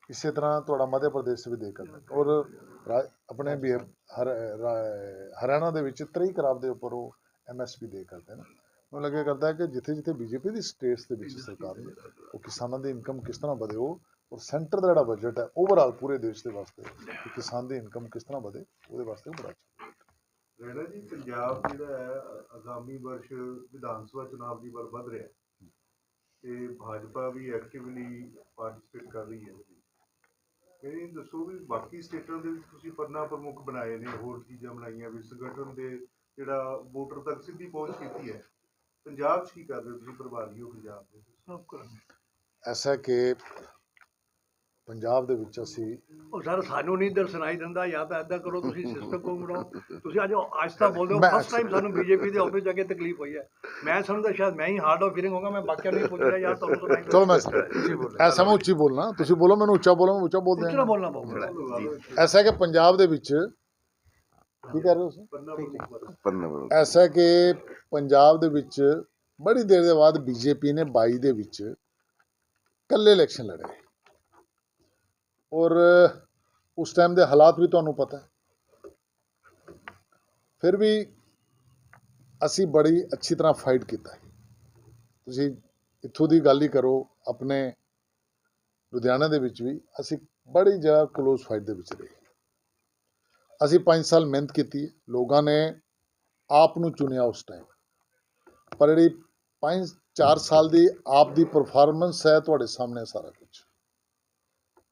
ਇਸੇ ਤਰ੍ਹਾਂ ਤੁਹਾਡਾ ਮੱਧ ਪ੍ਰਦੇਸ਼ ਵੀ ਦੇ ਕਰਦਾ ਔਰ ਰਾ- ਆਪਣੇ ਵੀ ਹਰ ਹਰਿਆਣਾ ਦੇ ਵਿੱਚ ਤਰੀ ਕਰਾਬ ਦੇ ਉੱਪਰ ਉਹ ਐਮਐਸਪੀ ਦੇ ਕਰਦੇ ਨੇ। ਮੈਨੂੰ ਲੱਗਿਆ ਕਰਦਾ ਹੈ ਕਿ ਜਿੱਥੇ ਜਿੱਥੇ ਬੀਜੇਪੀ ਦੀ ਸਟੇਟਸ ਦੇ ਵਿੱਚ ਸਰਕਾਰ ਨੇ, ਉਹ ਕਿਸਾਨਾਂ ਦੀ ਇਨਕਮ ਕਿਸ ਤਰ੍ਹਾਂ ਵਧੇ, ਉਹ, ਔਰ ਸੈਂਟਰ ਦਾ ਜਿਹੜਾ ਬਜਟ ਹੈ ਓਵਰਆਲ ਪੂਰੇ ਦੇਸ਼ ਦੇ ਵਾਸਤੇ, ਕਿ ਕਿਸਾਨ ਦੀ ਇਨਕਮ ਕਿਸ ਤਰ੍ਹਾਂ ਵਧੇ, ਉਹਦੇ ਵਾਸਤੇ ਉਹ ਬੜਾ ਅੱਛਾ। ਰਹਿਣਾ ਜੀ, ਪੰਜਾਬ ਜਿਹੜਾ ਹੈ, ਆਗਾਮੀ ਵਰਸ਼ ਵਿਧਾਨ ਸਭਾ ਚੁਣਾਵ ਦੀ ਵੱਲ ਵੱਧ ਰਿਹਾ ਹੈ। ਤੇ ਭਾਜਪਾ ਵੀ ਐਕਟਿਵਲੀ ਪਾਰਟਿਸਿਪੇਟ ਕਰ ਰਹੀ ਹੈ। ਇਹ ਦੱਸੋ ਵੀ ਬਾਕੀ ਸਟੇਟਾਂ ਦੇ ਵਿੱਚ ਤੁਸੀਂ ਪਰਨਾ ਪ੍ਰਮੁੱਖ ਬਣਾਏ ਨੇ, ਹੋਰ ਚੀਜ਼ਾਂ ਬਣਾਈਆਂ, ਵੀ ਸੰਗਠਨ ਦੇ ਜਿਹੜਾ ਵੋਟਰ ਤੱਕ ਸਿੱਧੀ ਪਹੁੰਚ ਕੀਤੀ ਹੈ। ਪੰਜਾਬ 'ਚ ਕੀ ਕਰ ਰਹੇ ਹੋ ਤੁਸੀਂ ਪ੍ਰਭਾਰੀ ਹੋ ਪੰਜਾਬ ਦੇ? ਸਭ ਐਸਾ ਕਿ ਪੰਜਾਬ ਦੇ ਵਿੱਚ ਅਸੀਂ ਉਹ ਸਰ ਸਾਨੂੰ ਨਹੀਂ ਦਰ ਸੁਣਾਈ ਦਿੰਦਾ ਜਾਂ ਤਾਂ ਐਦਾਂ ਕਰੋ ਤੁਸੀਂ ਸਿਸਟਮ ਕੋ ਬਣਾਓ। ਤੁਸੀਂ ਅੱਜ ਆਹਿਸਤਾ ਬੋਲਦੇ ਹੋ ਮੈਂ- ਫਸਟ ਟਾਈਮ ਸਾਨੂੰ ਬੀਜੇਪੀ ਦੇ ਆਫਿਸ ਜਾ ਕੇ ਤਕਲੀਫ ਹੋਈ ਹੈ। ਮੈਂ ਸਮਝਦਾ ਸ਼ਾਇਦ ਮੈਂ ਹੀ ਹਾਰਡ ਆਫ ਫੀਲਿੰਗ ਹੋਗਾ ਮੈਂ ਬਾਕੀਆਂ ਨੂੰ ਨਹੀਂ ਪੁੱਛ ਰਿਹਾ ਯਾਰ ਤੁਹਾਨੂੰ ਸੁਣਾਈ ਚਲੋ ਮੈਂ ਐਸਾ ਮੈਂ ਉੱਚੀ ਬੋਲਣਾ। ਤੁਸੀਂ ਬੋਲੋ ਮੈਨੂੰ ਉੱਚਾ ਬੋਲੋ ਮੈਂ ਉੱਚਾ ਬੋਲਦੇ ਉੱਚਾ ਬੋਲਣਾ ਪਊਗਾ। ਐਸਾ ਕਿ ਪੰਜਾਬ ਦੇ ਵਿੱਚ ਕੀ ਕਰ ਰਹੇ ਹੋ ਤੁਸੀਂ ਪੰਨਾ ਪੰਨਾ ਐਸਾ ਕਿ ਪੰਜਾਬ ਦੇ ਵਿੱਚ ਬੜੀ ਦੇਰ ਦੇ ਬਾਅਦ ਬੀਜੇਪੀ ਨੇ 22 ਦੇ ਵਿੱਚ ਇਕੱਲੇ ਇਲੈਕਸ਼ਨ ਲੜੇ। ਔਰ ਉਸ ਟਾਈਮ ਦੇ ਹਾਲਾਤ ਵੀ ਤੁਹਾਨੂੰ ਪਤਾ ਹੈ। ਫਿਰ ਵੀ ਅਸੀਂ ਬੜੀ ਅੱਛੀ ਤਰ੍ਹਾਂ ਫਾਈਟ ਕੀਤਾ ਹੈ। ਤੁਸੀਂ ਇੱਥੋਂ ਦੀ ਗੱਲ ਹੀ ਕਰੋ ਆਪਣੇ ਲੁਧਿਆਣਾ ਦੇ ਵਿੱਚ ਵੀ ਅਸੀਂ ਬੜੀ ਜਗ੍ਹਾ ਕਲੋਜ਼ ਫਾਈਟ ਦੇ ਵਿੱਚ ਰਹੇ। ਅਸੀਂ 5 ਸਾਲ ਮਿਹਨਤ ਕੀਤੀ, ਲੋਕਾਂ ਨੇ ਆਪ ਨੂੰ ਚੁਣਿਆ ਉਸ ਟਾਈਮ ਪਰ ਜਿਹੜੀ 5 4 ਸਾਲ ਦੀ ਆਪ ਦੀ ਪਰਫਾਰਮੈਂਸ ਹੈ ਤੁਹਾਡੇ ਸਾਹਮਣੇ ਸਾਰਾ ਕੁਝ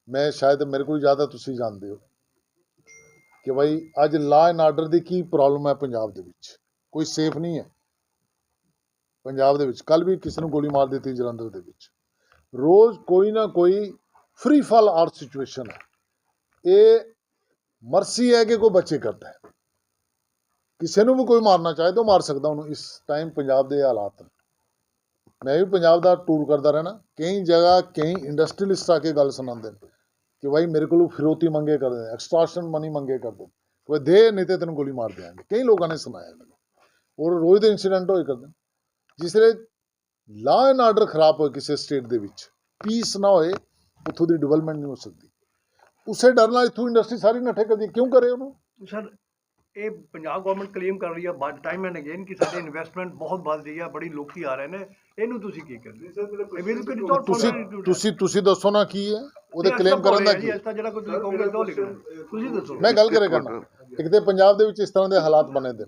ਮੈਂ ਸ਼ਾਇਦ, ਮੇਰੇ ਕੋਲ ਜ਼ਿਆਦਾ ਤੁਸੀਂ ਜਾਣਦੇ ਹੋ ਕਿ ਭਾਈ ਅੱਜ ਲਾ ਐਂਡ ਆਰਡਰ ਦੀ ਕੀ ਪ੍ਰੋਬਲਮ ਹੈ ਪੰਜਾਬ ਦੇ ਵਿੱਚ। ਕੋਈ ਸੇਫ ਨਹੀਂ ਹੈ। ਪੰਜਾਬ ਦੇ ਵਿੱਚ ਕੱਲ ਵੀ ਕਿਸੇ ਨੂੰ ਗੋਲੀ ਮਾਰ ਦਿੱਤੀ ਜਲੰਧਰ ਦੇ ਵਿੱਚ। ਰੋਜ਼ ਕੋਈ ਨਾ ਕੋਈ ਫ੍ਰੀ ਫਾਲ ਆਰ ਸਿਚੁਏਸ਼ਨ ਹੈ। ਇਹ ਮਰਸੀ ਹੈ ਕਿ ਕੋਈ ਬੱਚੇ ਕਰਦਾ ਹੈ। ਕਿਸੇ ਨੂੰ ਵੀ ਕੋਈ ਮਾਰਨਾ ਚਾਹੇ ਤਾਂ ਮਾਰ ਸਕਦਾ ਉਹਨੂੰ। ਇਸ ਟਾਈਮ ਪੰਜਾਬ ਦੇ ਹਾਲਾਤ ਮੈਂ ਵੀ ਪੰਜਾਬ ਦਾ ਟੂਰ ਕਰਦਾ ਰਹਿਣਾ। ਕਈ ਜਗ੍ਹਾ, ਕਈ ਇੰਡਸਟਰੀਲਿਸਟ ਆ ਕੇ ਗੱਲ ਸੁਣਾਉਂਦੇ ਨੇ ਕਿ ਭਾਈ ਮੇਰੇ ਕੋਲੋਂ ਫਿਰੋਤੀ ਮੰਗੇ ਕਰਦੇ ਨੇ ਐਕਸਟ੍ਰਾਸ਼ਨ ਮਨੀ ਮੰਗੇ ਕਰਦੇ ਕੋਈ ਦੇ, ਨਹੀਂ ਤੇ ਤੈਨੂੰ ਗੋਲੀ ਮਾਰ ਦਿਆਂਗੇ। ਕਈ ਲੋਕਾਂ ਨੇ ਸੁਣਾਇਆ ਮੈਨੂੰ। ਔਰ ਰੋਜ਼ ਦੇ ਇਨਸੀਡੈਂਟ ਹੋਏ ਕਰਦੇ ਨੇ। ਜਿਸ ਵੇਲੇ ਲਾਅ ਐਂਡ ਆਰਡਰ ਖਰਾਬ ਹੋਏ ਕਿਸੇ ਸਟੇਟ ਦੇ ਵਿੱਚ ਪੀਸ ਨਾ ਹੋਏ, ਉੱਥੋਂ ਦੀ ਡਿਵੈਲਪਮੈਂਟ ਨਹੀਂ ਹੋ ਸਕਦੀ। ਉਸੇ ਡਰ ਨਾਲ ਇੱਥੋਂ ਇੰਡਸਟਰੀ ਸਾਰੀ ਨੱਠੇ ਕਰਦੀ ਕਿਉਂ ਕਰੇ ਉਹਨੂੰ? ਸਰ ਇਹ ਪੰਜਾਬ ਗਵਰਨਮੈਂਟ ਕਲੇਮ ਕਰ ਰਹੀ ਹੈ ਬਟ ਟਾਈਮ ਐਂਡ ਅਗੇਨ ਕਿ ਸਾਡੇ ਇਨਵੈਸਟਮੈਂਟ ਬਹੁਤ ਵੱਧ ਰਹੀ ਹੈ ਬੜੀ ਲੋਕੀ ਆ ਰਹੇ ਨੇ ਇਹਨੂੰ ਤੁਸੀਂ ਕੀ ਕੋਈ ਤੁਸੀਂ ਤੁਸੀਂ ਤੁਸੀਂ ਦੱਸੋ ਨਾ ਕੀ ਹੈ ਉਹਦੇ ਕਲੇਮ ਕਰਨ ਦਾ ਕੀ ਹੈ? ਇਸ ਤਰ੍ਹਾਂ ਜਿਹੜਾ ਕੋਈ ਤੁਸੀਂ ਕਹੋਗੇ ਉਹ ਲਿਖਣਾ ਤੁਸੀਂ ਦੱਸੋ। ਮੈਂ ਗੱਲ ਕਰੇ ਕਰਨਾ। ਇੱਕ ਤੇ ਪੰਜਾਬ ਦੇ ਵਿੱਚ ਇਸ ਤਰ੍ਹਾਂ ਦੇ ਹਾਲਾਤ ਬਣੇ ਦੇ।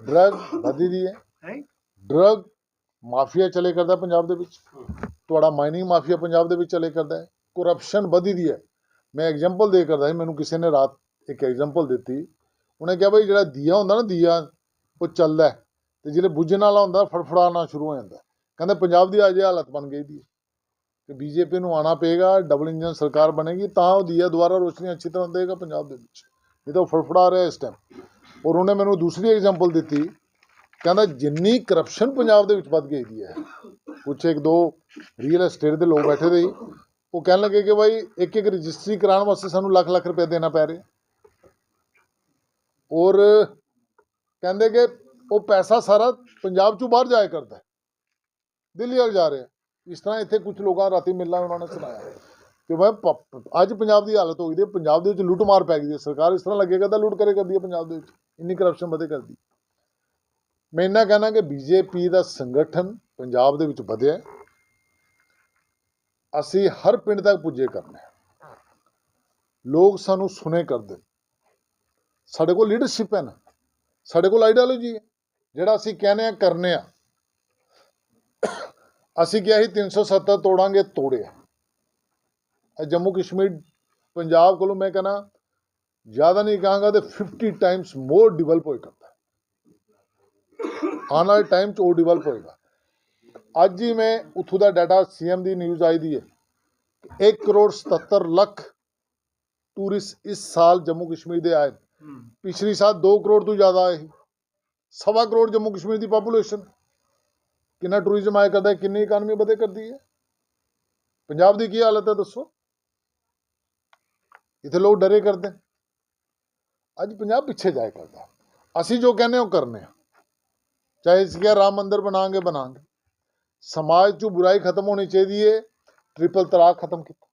ਡਰਗ ਵਧੀ ਦੀ ਹੈ। ਹੈ? ਡਰਗ ਮਾਫੀਆ ਚਲੇ ਕਰਦਾ ਪੰਜਾਬ ਦੇ ਵਿੱਚ। ਤੁਹਾਡਾ ਮਾਈਨਿੰਗ ਮਾਫੀਆ ਪੰਜਾਬ ਦੇ ਵਿੱਚ ਚਲੇ ਕਰਦਾ ਹੈ। ਕਰਪਸ਼ਨ ਵਧੀ ਦੀ ਹੈ। ਮੈਂ ਐਗਜ਼ਾਮਪਲ ਦੇ ਕਰਦਾ ਸੀ, ਮੈਨੂੰ ਕਿਸੇ ਨੇ ਰਾਤ ਇੱਕ ਐਗਜ਼ਾਮਪਲ ਦਿੱਤੀ। ਉਹਨੇ ਕਿਹਾ ਬਈ ਜਿਹੜਾ ਦੀਆ ਹੁੰਦਾ ਨਾ ਦੀਆ, ਉਹ ਚੱਲਦਾ ਹੈ ਤੇ ਜਿਹੜੇ ਬੁੱਝਣ ਵਾਲਾ ਹੁੰਦਾ, ਫੜਫੜਾਉਣਾ ਸ਼ੁਰੂ ਹੋ ਜਾਂਦਾ ਕਹਿੰਦੇ ਪੰਜਾਬ ਦੀ ਅਜੇ ਹਾਲਤ ਬਣ ਗਈ ਦੀ ਹੈ ਕਿ ਬੀਜੇਪੀ ਨੂੰ ਆਣਾ ਪਏਗਾ ਡਬਲ ਇੰਜਨ ਸਰਕਾਰ ਬਣੇਗੀ, ਤਾਂ ਉਹ ਦੀਆ ਦੁਆਰਾ ਰੋਸ਼ਨੀ ਅੱਛੀ ਤਰ੍ਹਾਂ ਦੇਗਾ ਪੰਜਾਬ ਦੇ ਵਿੱਚ। ਨਹੀਂ ਤਾਂ ਉਹ ਫੜਫੜਾ ਰਿਹਾ ਇਸ ਟਾਈਮ ਔਰ ਉਹਨੇ ਮੈਨੂੰ ਦੂਸਰੀ ਐਗਜ਼ਾਮਪਲ ਦਿੱਤੀ। ਕਹਿੰਦਾ ਜਿੰਨੀ ਕਰਪਸ਼ਨ ਪੰਜਾਬ ਦੇ ਵਿੱਚ ਵੱਧ ਗਈ ਦੀ ਹੈ। ਕੁਛ ਇੱਕ ਦੋ ਰੀਅਲ ਏਸਟੇਟ ਦੇ ਲੋਕ ਬੈਠੇ ਦੇ ਉਹ ਕਹਿਣ ਲੱਗੇ ਕਿ ਭਾਈ ਇੱਕ ਇੱਕ ਰਜਿਸਟਰੀ ਕਰਾਉਣ ਵਾਸਤੇ ਸਾਨੂੰ ਲੱਖ ਲੱਖ ਰੁਪਏ ਦੇਣਾ ਪੈ ਰਿਹਾ। ਔਰ ਕਹਿੰਦੇ ਕਿ ਉਹ ਪੈਸਾ ਸਾਰਾ ਪੰਜਾਬ ਚੋਂ ਬਾਹਰ ਜਾਇਆ ਕਰਦਾ ਦਿੱਲੀ ਵੱਲ ਜਾ ਰਿਹਾ। ਇਸ ਤਰ੍ਹਾਂ ਇੱਥੇ ਕੁਝ ਲੋਕਾਂ ਰਾਤੀ ਮਿਲਣਾ ਉਹਨਾਂ ਨੇ ਸੁਣਾਇਆ। ਕਿ ਭਾਈ ਪ- ਅੱਜ ਪੰਜਾਬ ਦੀ ਹਾਲਤ ਹੋ ਗਈ ਹੈ, ਪੰਜਾਬ ਦੇ ਵਿੱਚ ਲੁੱਟ ਮਾਰ ਪੈ ਗਈ ਹੈ। ਸਰਕਾਰ ਇਸ ਤਰ੍ਹਾਂ ਲੱਗੇਗਾ ਤਾਂ ਲੁੱਟ ਕਰੇ ਕਰਦੀ ਹੈ ਪੰਜਾਬ ਦੇ ਵਿੱਚ। ਇੰਨੀ ਕਰਪਸ਼ਨ ਵਧੇ ਕਰਦੀ। ਮੈਂ ਇੰਨਾ ਕਹਿਣਾ ਕਿ ਬੀਜੇਪੀ ਦਾ ਸੰਗਠਨ ਪੰਜਾਬ ਦੇ ਵਿੱਚ ਵਧਿਆ ਅਸੀਂ ਹਰ ਪਿੰਡ ਤੱਕ ਪੁੱਜੇ ਕਰਨੇ ਲੋਕ ਸਾਨੂੰ ਸੁਨੇ ਕਰਦੇ। ਸਾਡੇ ਕੋਲ ਲੀਡਰਸ਼ਿਪ ਹੈ ਨਾ। ਸਾਡੇ ਕੋਲ ਆਈਡੀਓਲੋਜੀ ਹੈ। ਜਿਹੜਾ ਅਸੀਂ ਕਹਿੰਦੇ ਆ ਕਰਨੇ ਆ। ਅਸੀਂ ਕਿਹਾ ਸੀ 370 ਤੋੜਾਂਗੇ, ਤੋੜਿਆ। ਇਹ ਜੰਮੂ ਕਸ਼ਮੀਰ, ਪੰਜਾਬ ਕੋਲੋਂ ਮੈਂ ਕਹਿੰਦਾ, ਜ਼ਿਆਦਾ ਨਹੀਂ ਕਹਾਂਗਾ ਤੇ 50 ਟਾਈਮਸ ਮੋਰ ਡਿਵੈਲਪ ਹੋਏ ਕਰਦਾ। ਆਉਣ ਵਾਲੇ ਟਾਈਮ 'ਚ ਉਹ ਡਿਵੈਲਪ ਹੋਏਗਾ। ਅੱਜ ਹੀ ਮੈਂ ਉੱਥੋਂ ਦਾ ਡਾਟਾ ਸੀਐਮ ਦੀ ਨਿਊਜ਼ ਆਈ ਦੀ ਹੈ 1 ਕਰੋੜ 77 ਲੱਖ ਟੂਰਿਸਟ ਇਸ ਸਾਲ ਜੰਮੂ ਕਸ਼ਮੀਰ ਦੇ ਆਏ ਪਿਛਲੀ ਸਾਲ 2 ਕਰੋੜ ਤੋਂ ਜ਼ਿਆਦਾ ਆਏ ਸਵਾ ਕਰੋੜ ਜੰਮੂ ਕਸ਼ਮੀਰ ਦੀ ਪਾਪੂਲੇਸ਼ਨ ਕਿੰਨਾ ਟੂਰਿਜ਼ਮ ਆਇਆ ਕਰਦਾ ਕਿੰਨੀ ਇਕਾਨਮੀ ਵਧੇ ਕਰਦੀ ਹੈ। ਪੰਜਾਬ ਦੀ ਕੀ ਹਾਲਤ ਹੈ ਦੱਸੋ? ਇੱਥੇ ਲੋਕ ਡਰੇ ਕਰਦੇ। ਅੱਜ ਪੰਜਾਬ ਪਿੱਛੇ ਜਾਇਆ ਕਰਦਾ। ਅਸੀਂ ਜੋ ਕਹਿੰਦੇ ਹਾਂ ਉਹ ਕਰਨੇ ਆ ਚਾਹੇ ਅਸੀਂ ਕਿਹਾ ਰਾਮ ਮੰਦਿਰ ਬਣਾਵਾਂਗੇ ਬਣਾਵਾਂਗੇ। ਸਮਾਜ 'ਚੋਂ ਬੁਰਾਈ ਖਤਮ ਹੋਣੀ ਚਾਹੀਦੀ ਹੈ ਟ੍ਰਿਪਲ ਤਲਾਕ ਖਤਮ ਕੀਤਾ।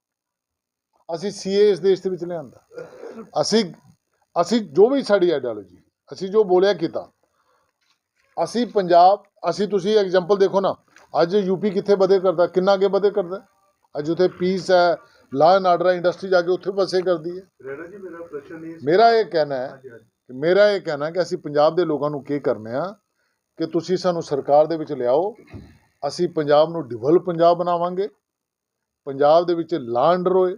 ਅਸੀਂ ਸੀਏ ਇਸ ਦੇਸ਼ ਦੇ ਵਿੱਚ ਲਿਆਂਦਾ। ਅਸੀਂ ਅਸੀਂ ਜੋ ਵੀ ਸਾਡੀ ਆਈਡੀਓਲੋਜੀ ਅਸੀਂ ਜੋ ਬੋਲਿਆ ਕੀਤਾ ਅਸੀਂ ਪੰਜਾਬ ਅਸੀਂ ਤੁਸੀਂ ਐਗਜ਼ਾਮਪਲ ਦੇਖੋ ਨਾ ਅੱਜ ਯੂਪੀ ਕਿੱਥੇ ਵਧੇ ਕਰਦਾ ਕਿੰਨਾ ਅੱਗੇ ਵਧੇ ਕਰਦਾ? ਅੱਜ ਉੱਥੇ ਪੀਸ ਹੈ ਲਾ ਐਂਡ ਆਰਡਰ ਇੰਡਸਟਰੀ ਜਾ ਕੇ ਉੱਥੇ ਵਸੇ ਕਰਦੀ ਹੈ। ਰੈਣਾ ਜੀ ਮੇਰਾ ਪ੍ਰਸ਼ਨ ਇਹ ਮੇਰਾ ਇਹ ਕਹਿਣਾ ਹੈ। ਕਿ ਮੇਰਾ ਇਹ ਕਹਿਣਾ ਕਿ ਅਸੀਂ ਪੰਜਾਬ ਦੇ ਲੋਕਾਂ ਨੂੰ ਕੀ ਕਰਨੇ ਆ ਕਿ ਤੁਸੀਂ ਸਾਨੂੰ ਸਰਕਾਰ ਦੇ ਵਿੱਚ ਲਿਆਓ ਅਸੀਂ ਪੰਜਾਬ ਨੂੰ ਡਿਵੈਲਪ ਪੰਜਾਬ ਬਣਾਵਾਂਗੇ। ਪੰਜਾਬ ਦੇ ਵਿੱਚ ਲਾਂਡਰ ਹੋਏ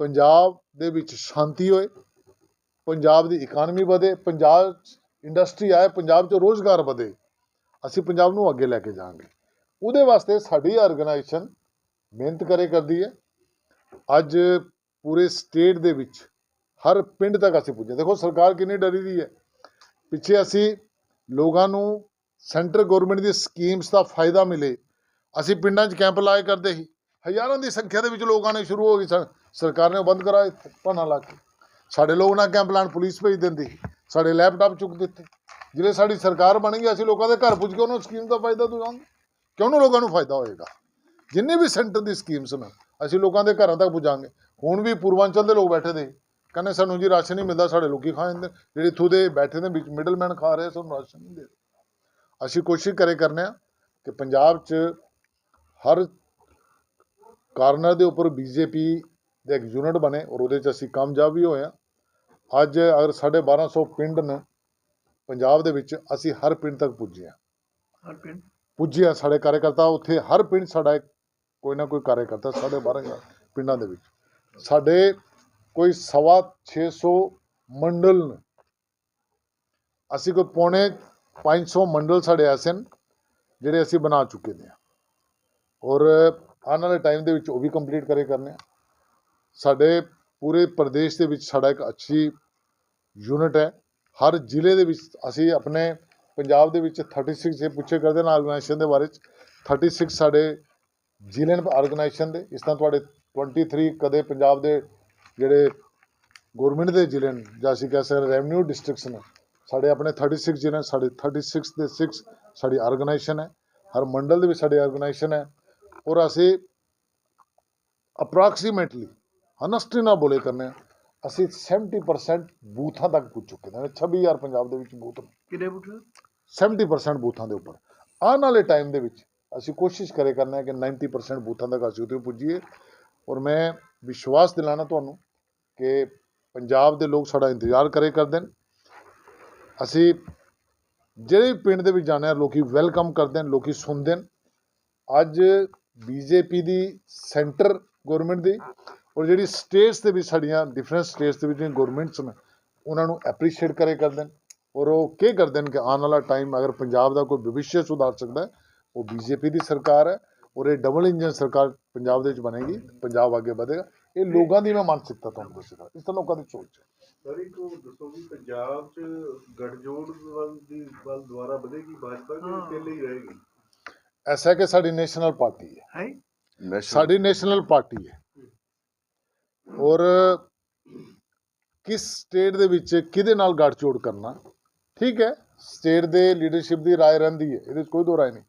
ਪੰਜਾਬ ਦੇ ਵਿੱਚ ਸ਼ਾਂਤੀ ਹੋਏ, ਪੰਜਾਬ ਦੀ ਇਕਾਨਮੀ ਵਧੇ, ਪੰਜਾਬ ਇੰਡਸਟਰੀ ਆਏ, ਪੰਜਾਬ 'ਚ ਰੋਜ਼ਗਾਰ ਵਧੇ, ਅਸੀਂ ਪੰਜਾਬ ਨੂੰ ਅੱਗੇ ਲੈ ਕੇ ਜਾਵਾਂਗੇ। ਉਹਦੇ ਵਾਸਤੇ ਸਾਡੀ ਆਰਗੇਨਾਈਜੇਸ਼ਨ ਮਿਹਨਤ ਕਰੇ ਕਰਦੀ ਹੈ। ਅੱਜ ਪੂਰੇ ਸਟੇਟ ਦੇ ਵਿੱਚ ਹਰ ਪਿੰਡ ਤੱਕ ਅਸੀਂ ਪੁੱਜੇ। ਦੇਖੋ ਸਰਕਾਰ ਕਿੰਨੀ ਡਰੀ ਦੀ ਹੈ। ਪਿੱਛੇ ਅਸੀਂ ਲੋਕਾਂ ਨੂੰ ਸੈਂਟਰ ਗਵਰਨਮੈਂਟ ਦੀ ਸਕੀਮਸ ਦਾ ਫਾਇਦਾ ਮਿਲੇ। ਅਸੀਂ ਪਿੰਡਾਂ 'ਚ ਕੈਂਪ ਲਾਏ ਕਰਦੇ ਸੀ। ਹਜ਼ਾਰਾਂ ਦੀ ਸੰਖਿਆ ਦੇ ਵਿੱਚ ਲੋਕ ਨੇ ਸ਼ੁਰੂ ਹੋ ਗਏ ਸਰ- ਸਰਕਾਰ ਨੇ ਉਹ ਬੰਦ ਕਰਾਏ ਭਾਣਾ ਲਾ ਕੇ। ਸਾਡੇ ਲੋਕ ਨਾ ਕੈਂਪ ਲਾਉਣ ਪੁਲਿਸ ਭੇਜ ਦਿੰਦੀ ਸਾਡੇ ਲੈਪਟਾਪ ਚੁੱਕ ਦਿੱਤੇ। ਜਿਹੜੇ ਸਾਡੀ ਸਰਕਾਰ ਬਣ ਗਈ, ਅਸੀਂ ਲੋਕਾਂ ਦੇ ਘਰ ਪੁੱਜ ਕੇ ਉਹਨਾਂ ਸਕੀਮ ਦਾ ਫਾਇਦਾ ਦਵਾਂਗੇ। ਕਿਉਂ ਨਾ ਲੋਕਾਂ ਨੂੰ ਫਾਇਦਾ ਹੋਏਗਾ? ਜਿੰਨੇ ਵੀ ਸੈਂਟਰ ਦੀ ਸਕੀਮਸ ਨੇ, ਅਸੀਂ ਲੋਕਾਂ ਦੇ ਘਰਾਂ ਤੱਕ ਪੁੱਜਾਂਗੇ। ਹੁਣ ਵੀ ਪੂਰਵਾਂਚਲ ਦੇ ਲੋਕ ਬੈਠੇ ਦੇ। ਕਹਿੰਦੇ ਸਾਨੂੰ ਜੀ ਰਾਸ਼ਨ ਨਹੀਂ ਮਿਲਦਾ, ਸਾਡੇ ਲੋਕੀ ਖਾ ਜਾਂਦੇ ਜਿਹੜੇ ਇੱਥੋਂ ਦੇ ਬੈਠੇ ਨੇ, ਵਿੱਚ ਮਿਡਲਮੈਨ ਖਾ ਰਹੇ ਸਾਨੂੰ ਰਾਸ਼ਨ ਨਹੀਂ ਦੇ ਅਸੀਂ ਕੋਸ਼ਿਸ਼ ਕਰੇ ਕਰਨੇ ਆ ਕਿ ਪੰਜਾਬ 'ਚ ਹਰ ਕਾਰਨਰ ਦੇ ਉੱਪਰ ਬੀਜੇਪੀ ਦੇ ਇੱਕ ਯੂਨਿਟ ਬਣੇ ਔਰ ਉਹਦੇ 'ਚ ਅਸੀਂ ਕਾਮਯਾਬ ਵੀ ਹੋਏ ਆ। ਅੱਜ ਅਗਰ 1250 ਪਿੰਡ ਨੇ ਪੰਜਾਬ ਦੇ ਵਿੱਚ ਅਸੀਂ ਹਰ ਪਿੰਡ ਤੱਕ ਪੁੱਜੇ ਆ। ਹਰ ਪਿੰਡ? ਪੁੱਜੇ ਆ ਸਾਡੇ ਕਾਰਜਕਰਤਾ ਉੱਥੇ ਹਰ ਪਿੰਡ ਸਾਡਾ ਕੋਈ ਨਾ ਕੋਈ ਕਾਰਜਕਰਤਾ ਸਾਡੇ 12000 ਪਿੰਡਾਂ ਦੇ ਵਿੱਚ। ਸਾਡੇ ਕੋਈ ਸਵਾ 600 ਮੰਡਲ ਨੇ। ਅਸੀਂ ਕੋਈ ਪੌਣੇ 500 ਮੰਡਲ ਸਾਡੇ ਐਸੇ ਨੇ ਜਿਹੜੇ ਅਸੀਂ ਬਣਾ ਚੁੱਕੇ ਨੇ। ਔਰ ਆਉਣ ਵਾਲੇ ਟਾਈਮ ਦੇ ਵਿੱਚ ਉਹ ਵੀ ਕੰਪਲੀਟ ਕਰੇ ਕਰਨੇ ਆ। ਸਾਡੇ ਪੂਰੇ ਪ੍ਰਦੇਸ਼ ਦੇ ਵਿੱਚ ਸਾਡਾ ਇੱਕ ਅੱਛੀ ਯੂਨਿਟ ਹੈ। ਹਰ ਜ਼ਿਲ੍ਹੇ ਦੇ ਵਿੱਚ ਅਸੀਂ ਆਪਣੇ ਪੰਜਾਬ ਦੇ ਵਿੱਚ 36 ਜੇ ਪੁੱਛੇ ਕਰਦੇ ਨਾ ਆਰਗੇਨਾਈਜੇਸ਼ਨ ਦੇ ਬਾਰੇ ਚ 36 ਸਾਡੇ ਜ਼ਿਲ੍ਹੇ ਨੇ ਆਰਗੇਨਾਈਜੇਸ਼ਨ ਦੇ। ਇਸ ਤਰ੍ਹਾਂ ਤੁਹਾਡੇ 23 ਕਦੇ ਪੰਜਾਬ ਦੇ ਜਿਹੜੇ ਗਵਰਨਮੈਂਟ ਦੇ ਜ਼ਿਲ੍ਹੇ ਨੇ ਜਾਂ ਅਸੀਂ ਕਹਿ ਸਕਦੇ ਰੈਵਨਿਊ ਡਿਸਟ੍ਰਿਕਟਸ ਨੇ। ਸਾਡੇ ਆਪਣੇ 36 ਜ਼ਿਲ੍ਹੇ ਨੇ ਸਾਡੇ 36 ਦੇ 6 ਸਾਡੀ ਆਰਗੇਨਾਈਜੇਸ਼ਨ ਹੈ। ਹਰ ਮੰਡਲ ਦੇ ਵਿੱਚ ਸਾਡੀ ਆਰਗੇਨਾਈਜੇਸ਼ਨ ਹੈ। ਔਰ ਅਸੀਂ ਅਪਰੋਕਸੀਮੇਟਲੀ ਹਨਸਟੀ ਨਾਲ ਬੋਲੇ ਕਰਨੇ ਅਸੀਂ 70% ਬੂਥਾਂ ਤੱਕ ਪੁੱਜ ਚੁੱਕੇ ਹਾਂ 26000 ਪੰਜਾਬ ਦੇ ਵਿੱਚ ਬੂਥ ਨੇ। ਕਿੰਨੇ ਬੁੱਟ 70% ਬੂਥਾਂ ਦੇ ਉੱਪਰ। ਆਉਣ ਵਾਲੇ ਟਾਈਮ ਦੇ ਵਿੱਚ ਅਸੀਂ ਕੋਸ਼ਿਸ਼ ਕਰੇ ਕਰਨਾ ਕਿ 90% ਬੂਥਾਂ ਤੱਕ ਅਸੀਂ ਉੱਤੇ ਪੁੱਜੀਏ। ਔਰ ਮੈਂ ਵਿਸ਼ਵਾਸ ਦਿਲਾਣਾ ਤੁਹਾਨੂੰ ਕਿ ਪੰਜਾਬ ਦੇ ਲੋਕ ਸਾਡਾ ਇੰਤਜ਼ਾਰ ਕਰੇ ਕਰਦੇ ਨੇ। ਅਸੀਂ ਜਿਹੜੇ ਵੀ ਪਿੰਡ ਦੇ ਵਿੱਚ ਜਾਂਦੇ ਹਾਂ, ਲੋਕੀ ਵੈਲਕਮ ਕਰਦੇ ਨੇ ਲੋਕੀ ਸੁਣਦੇ ਨੇ ਅੱਜ ਬੀਜੇਪੀ ਦੀ ਸੈਂਟਰ ਗਵਰਨਮੈਂਟ ਦੀ ਔਰ ਜਿਹੜੀ ਸਟੇਟਸ ਦੇ ਵਿੱਚ ਸਾਡੀਆਂ ਡਿਫਰੈਂਟ ਸਟੇਟਸ ਦੇ ਵਿੱਚ ਜਿਹੜੀਆਂ ਗਵਰਨਮੈਂਟਸ ਨੇ, ਉਹਨਾਂ ਨੂੰ ਐਪਰੀਸ਼ੀਏਟ ਕਰੇ ਕਰਦੇ ਨੇ ਔਰ ਉਹ ਕੀ ਕਰਦੇ ਨੇ ਕਿ ਆਉਣ ਵਾਲਾ ਟਾਈਮ ਅਗਰ ਪੰਜਾਬ ਦਾ ਕੋਈ ਭਵਿੱਖ ਸੁਧਾਰ ਸਕਦਾ ਹੈ, ਉਹ ਬੀਜੇਪੀ ਦੀ ਸਰਕਾਰ ਹੈ ਔਰ ਇਹ ਡਬਲ ਇੰਜਨ ਸਰਕਾਰ ਪੰਜਾਬ ਦੇ ਵਿੱਚ ਬਣੇਗੀ, ਪੰਜਾਬ ਅੱਗੇ ਵਧੇਗਾ। ਇਹ ਲੋਕਾਂ ਦੀ ਮੈਂ ਮਾਨਸਿਕਤਾ ਤੁਹਾਨੂੰ ਦੱਸਦਾ ਇਸ ਤਾਂ ਲੋਕਾਂ ਦੀ ਸੋਚ ਹੈ। ਸਰ ਇੱਕ ਉਹ ਦੱਸੋ ਵੀ ਪੰਜਾਬ 'ਚ ਗੱਠਜੋੜ ਵੱਲ ਦੀ ਵੱਲ ਦੁਆਰਾ ਵਧੇਗੀ ਭਾਜਪਾ ਕਿ ਹਾਂ। ਇਕੱਲੇ ਹੀ ਰਹੇਗੀ ਐਸਾ ਹੈ ਕਿ ਸਾਡੀ ਨੈਸ਼ਨਲ ਪਾਰਟੀ ਹੈ ਹੈ ਨੈਸ਼ਨਲ ਸਾਡੀ ਨੈਸ਼ਨਲ ਪਾਰਟੀ ਹੈ ਔਰ ਕਿਸ ਸਟੇਟ ਦੇ ਵਿੱਚ ਕਿਹਦੇ ਨਾਲ ਗੱਠਜੋੜ ਕਰਨਾ ਠੀਕ ਹੈ ਸਟੇਟ ਦੇ ਲੀਡਰਸ਼ਿਪ ਦੀ رائے ਰਹਿੰਦੀ ਹੈ ਇਹਦੇ 'ਚ ਕੋਈ ਦੋ ਰਾਏ ਨਹੀਂ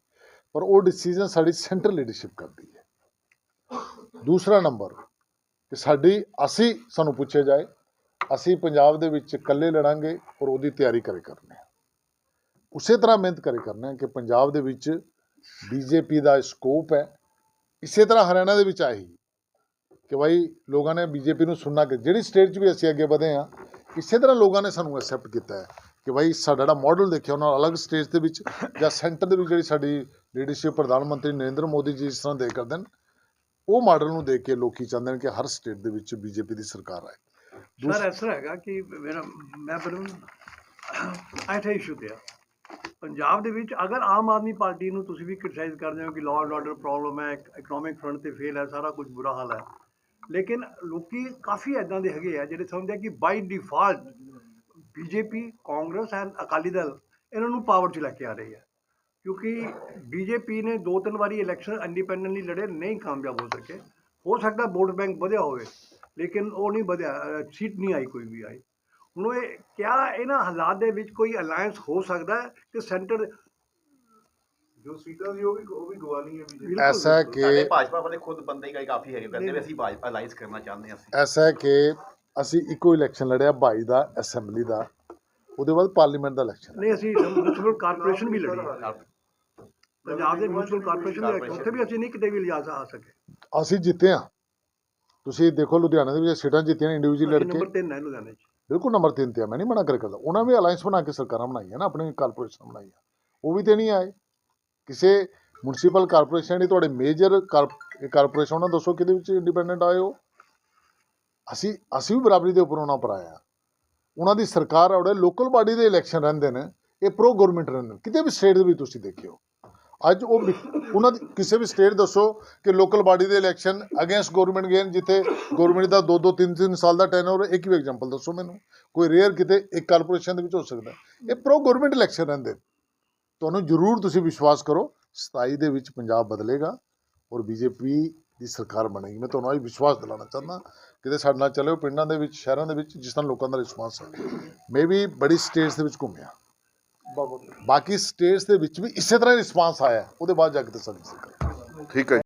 ਪਰ ਉਹ ਡਿਸੀਜਨ ਸਾਡੀ ਸੈਂਟਰਲ ਲੀਡਰਸ਼ਿਪ ਕਰਦੀ ਹੈ ਦੂਸਰਾ ਨੰਬਰ ਕਿ ਸਾਡੀ ਅਸੀਂ ਸਾਨੂੰ ਪੁੱਛਿਆ ਜਾਏ ਅਸੀਂ ਪੰਜਾਬ ਦੇ ਵਿੱਚ ਇਕੱਲੇ ਲੜਾਂਗੇ ਔਰ ਉਹਦੀ ਤਿਆਰੀ ਕਰੇ ਕਰਨੇ ਉਸੇ ਤਰ੍ਹਾਂ ਮਿਹਨਤ ਕਰੇ ਕਰਨਾ ਕਿ ਪੰਜਾਬ ਦੇ ਵਿੱਚ ਬੀਜੇਪੀ ਦਾ ਸਕੋਪ ਹੈ। ਇਸੇ ਤਰ੍ਹਾਂ ਹਰਿਆਣਾ ਦੇ ਵਿੱਚ ਆਈ ਕਿ ਭਾਈ ਲੋਕਾਂ ਨੇ ਬੀਜੇਪੀ ਨੂੰ ਸੁਣਨਾ ਕਿ ਜਿਹੜੀ ਸਟੇਟ 'ਚ ਵੀ ਅਸੀਂ ਅੱਗੇ ਵਧੇ ਹਾਂ, ਇਸੇ ਤਰ੍ਹਾਂ ਲੋਕਾਂ ਨੇ ਸਾਨੂੰ ਐਕਸੈਪਟ ਕੀਤਾ ਹੈ ਕਿ ਭਾਈ ਸਾਡਾ ਜਿਹੜਾ ਮਾਡਲ ਦੇਖਿਆ ਉਹਨਾਂ ਅਲੱਗ ਸਟੇਜ ਦੇ ਵਿੱਚ ਜਾਂ ਸੈਂਟਰ ਦੇ ਵਿੱਚ ਜਿਹੜੀ ਸਾਡੀ ਲੀਡਰਸ਼ਿਪ ਪ੍ਰਧਾਨ ਮੰਤਰੀ ਨਰਿੰਦਰ ਮੋਦੀ ਜੀ ਇਸ ਤਰ੍ਹਾਂ ਦੇ ਕਰਦੇ ਨੇ, ਉਹ ਮਾਡਲ ਨੂੰ ਦੇਖ ਕੇ ਲੋਕੀ ਚਾਹੁੰਦੇ ਨੇ ਕਿ ਹਰ ਸਟੇਟ ਦੇ ਵਿੱਚ ਬੀਜੇਪੀ ਦੀ ਸਰਕਾਰ ਆਏ। ਸਰ ਐਸਾ ਹੈਗਾ ਕਿ ਮੇਰਾ, ਮੈਂ ਪਰ ਐਸਾ ਇਸ਼ੂ ਤੇ ਆ ਪੰਜਾਬ ਦੇ ਵਿੱਚ ਅਗਰ ਆਮ ਆਦਮੀ ਪਾਰਟੀ ਨੂੰ ਤੁਸੀਂ ਵੀ ਕ੍ਰਿਟਿਸਾਈਜ਼ ਕਰਦੇ ਹੋ ਕਿ ਲਾਅ ਐਂਡ ਆਰਡਰ ਪ੍ਰੋਬਲਮ ਹੈ ਇਕਨੋਮਿਕ ਫਰੰਟ ਤੇ ਫੇਲ ਹੈ, ਸਾਰਾ ਕੁਝ ਬੁਰਾ ਹਾਲ ਹੈ। ਲੇਕਿਨ ਲੋਕੀ ਕਾਫੀ ਐਦਾਂ ਦੇ ਹੈਗੇ ਆ ਜਿਹੜੇ ਸਮਝਦੇ ਆ ਕਿ by default BJP Congress and Akali Dal ਇਹਨਾਂ ਨੂੰ ਪਾਵਰ 'ਚ ਲੈ ਕੇ ਆ ਰਹੀ ਹੈ ਕਿਉਂਕਿ ਬੀਜੇਪੀ ਨੇ ਦੋ ਤਿੰਨ ਵਾਰੀ ਇਲੈਕਸ਼ਨ ਇੰਡੀਪੈਂਡੈਂਟਲੀ ਲੜੇ, ਨਹੀਂ ਕਾਮਯਾਬ ਹੋ ਸਕੇ। ਹੋ ਸਕਦਾ ਵੋਟ ਬੈਂਕ ਵਧਿਆ ਹੋਵੇ। ਲੇਕਿਨ ਉਹ ਨਹੀਂ ਵਧਿਆ ਸੀਟ ਨਹੀਂ ਆਈ ਕੋਈ ਵੀ ਆਈ। ਹੁਣ ਇਹ ਕਿਆ ਇਹਨਾਂ ਹਾਲਾਤ ਦੇ ਵਿੱਚ ਕੋਈ ਅਲਾਈਅੰਸ ਹੋ ਸਕਦਾ ਹੈ ਕਿ ਸੈਂਟਰ ਜੋ ਸੀਟਾਂ ਸੀ ਉਹ ਵੀ ਉਹ ਵੀ ਬੀਜੇਪੀ ਐਸਾ ਸਾਡੇ ਕਿ ਭਾਜਪਾ ਵਾਲੇ ਖੁਦ ਬੰਦੇ ਹੀ ਕਾਫੀ ਹੈਗੇ ਕਹਿੰਦੇ ਵੀ ਅਸੀਂ ਭਾਜਪਾ ਅਲਾਈਜ਼ ਕਰਨਾ ਚਾਹੁੰਦੇ ਹਾਂ ਅਸੀਂ। ਐਸਾ ਕਿ ਅਸੀਂ ਇੱਕੋ ਇਲੈਕਸ਼ਨ ਲੜਿਆ 22 ਦਾ ਅਸੈਂਬਲੀ ਦਾ ਉਹਦੇ ਬਾਅਦ ਪਾਰਲੀਮੈਂਟ ਦਾ ਇਲੈਕਸ਼ਨ ਨਹੀਂ ਅਸੀਂ ਮਿਊਨਿਸਪਲ ਕਾਰਪੋਰੇਸ਼ਨ ਵੀ ਲੜੀ। ਪੰਜਾਬ ਦੇ ਮਿਊਨਿਸਪਲ ਕਾਰਪੋਰੇਸ਼ਨ ਦੇ ਉੱਥੇ ਵੀ ਅਸੀਂ ਨਹੀਂ ਕਿਤੇ ਵੀ ਲਿਜਾ ਆ ਸਕੇ। ਅਸੀਂ ਜਿੱਤੇ ਹਾਂ। ਤੁਸੀਂ ਦੇਖੋ ਲੁਧਿਆਣਾ ਦੇ ਵਿੱਚ ਸੀਟਾਂ ਜਿੱਤੀਆਂ ਇੰਡੀਵਿਜੂਅਲ ਲੜ ਕੇ ਨੰਬਰ 3 ਹੈ ਲੁਧਿਆਣੇ 'ਚ। ਬਿਲਕੁਲ ਨੰਬਰ 3 ਤੇ ਆ ਮੈਂ ਨਹੀਂ ਮਨਾ ਕਰ ਕਰਦਾ। ਉਹਨਾਂ ਵੀ ਅਲਾਈਅੰਸ ਬਣਾ ਕੇ ਸਰਕਾਰਾਂ ਬਣਾਈਆਂ ਨਾ ਆਪਣੀ ਕਾਰਪੋਰੇਸ਼ਨ ਬਣਾਈਆਂ ਉਹ ਵੀ ਤੇ ਨਹੀਂ ਆਏ। ਕਿਸੇ ਮਿਊਨਿਸਪਲ ਕਾਰਪੋਰੇਸ਼ਨ ਦੀ ਤੁਹਾਡੇ ਮੇਜਰ ਕਾਰਪੋਰੇਸ਼ਨ ਉਹਨਾਂ ਦੱਸੋ ਕਿਹਦੇ ਵਿੱਚ ਇੰਡੀਪੈਂਡੈਂਟ ਆਏ ਹੋ? ਅਸੀਂ ਅਸੀਂ ਵੀ ਬਰਾਬਰੀ ਦੇ ਉੱਪਰ ਉਹਨਾਂ ਪਰ ਆਇਆ ਉਹਨਾਂ ਦੀ ਸਰਕਾਰ ਆਉੜੇ ਲੋਕਲ ਬਾਡੀ ਦੇ ਇਲੈਕਸ਼ਨ ਰਹਿੰਦੇ ਨੇ। ਇਹ ਪ੍ਰੋ ਗਵਰਨਮੈਂਟ ਰਹਿੰਦੇ ਨੇ। ਕਿਤੇ ਵੀ ਸਟੇਟ ਦੇ ਵੀ ਤੁਸੀਂ ਦੇਖਿਓ। ਅੱਜ ਉਹ ਉਹਨਾਂ ਦੀ ਕਿਸੇ ਵੀ ਸਟੇਟ ਦੱਸੋ ਕਿ ਲੋਕਲ ਬਾਡੀ ਦੇ ਇਲੈਕਸ਼ਨ ਅਗੇਂਸਟ ਗਵਰਨਮੈਂਟ ਗੇਨ ਜਿੱਥੇ ਗਵਰਨਮੈਂਟ ਦਾ 2-2 3-3 ਸਾਲ ਦਾ ਟਰਨਓਵਰ ਇੱਕ ਵੀ ਐਗਜ਼ਾਮਪਲ ਦੱਸੋ ਮੈਨੂੰ। ਕੋਈ ਰੇਅਰ ਕਿਤੇ ਇੱਕ ਕਾਰਪੋਰੇਸ਼ਨ ਦੇ ਵਿੱਚ ਹੋ ਸਕਦਾ। ਇਹ ਪ੍ਰੋ ਗਵਰਨਮੈਂਟ ਇਲੈਕਸ਼ਨ ਰਹਿੰਦੇ ਤੁਹਾਨੂੰ ਜ਼ਰੂਰ ਤੁਸੀਂ ਵਿਸ਼ਵਾਸ ਕਰੋ 27 ਦੇ ਵਿੱਚ ਪੰਜਾਬ ਬਦਲੇਗਾ ਔਰ ਬੀਜੇਪੀ ਦੀ ਸਰਕਾਰ ਬਣੇਗੀ। ਮੈਂ ਤੁਹਾਨੂੰ ਅੱਜ ਵਿਸ਼ਵਾਸ ਦਿਲਾਉਣਾ ਚਾਹੁੰਦਾ, ਕਿਤੇ ਸਾਡੇ ਨਾਲ ਚੱਲਿਓ ਪਿੰਡਾਂ ਦੇ ਵਿੱਚ, ਸ਼ਹਿਰਾਂ ਦੇ ਵਿੱਚ, ਜਿਸ ਤਰ੍ਹਾਂ ਲੋਕਾਂ ਦਾ ਰਿਸਪਾਂਸ ਹੈ। ਮੈਂ ਵੀ ਬੜੀ ਸਟੇਟਸ ਦੇ ਵਿੱਚ ਘੁੰਮਿਆ ਬਾਕੀ ਸਟੇਟਸ ਦੇ ਵਿੱਚ ਵੀ ਇਸੇ ਤਰ੍ਹਾਂ ਹੀ ਰਿਸਪਾਂਸ ਆਇਆ। ਉਹਦੇ ਬਾਅਦ ਜਾ ਕੇ ਦੱਸਾਂਗੇ ਠੀਕ ਹੈ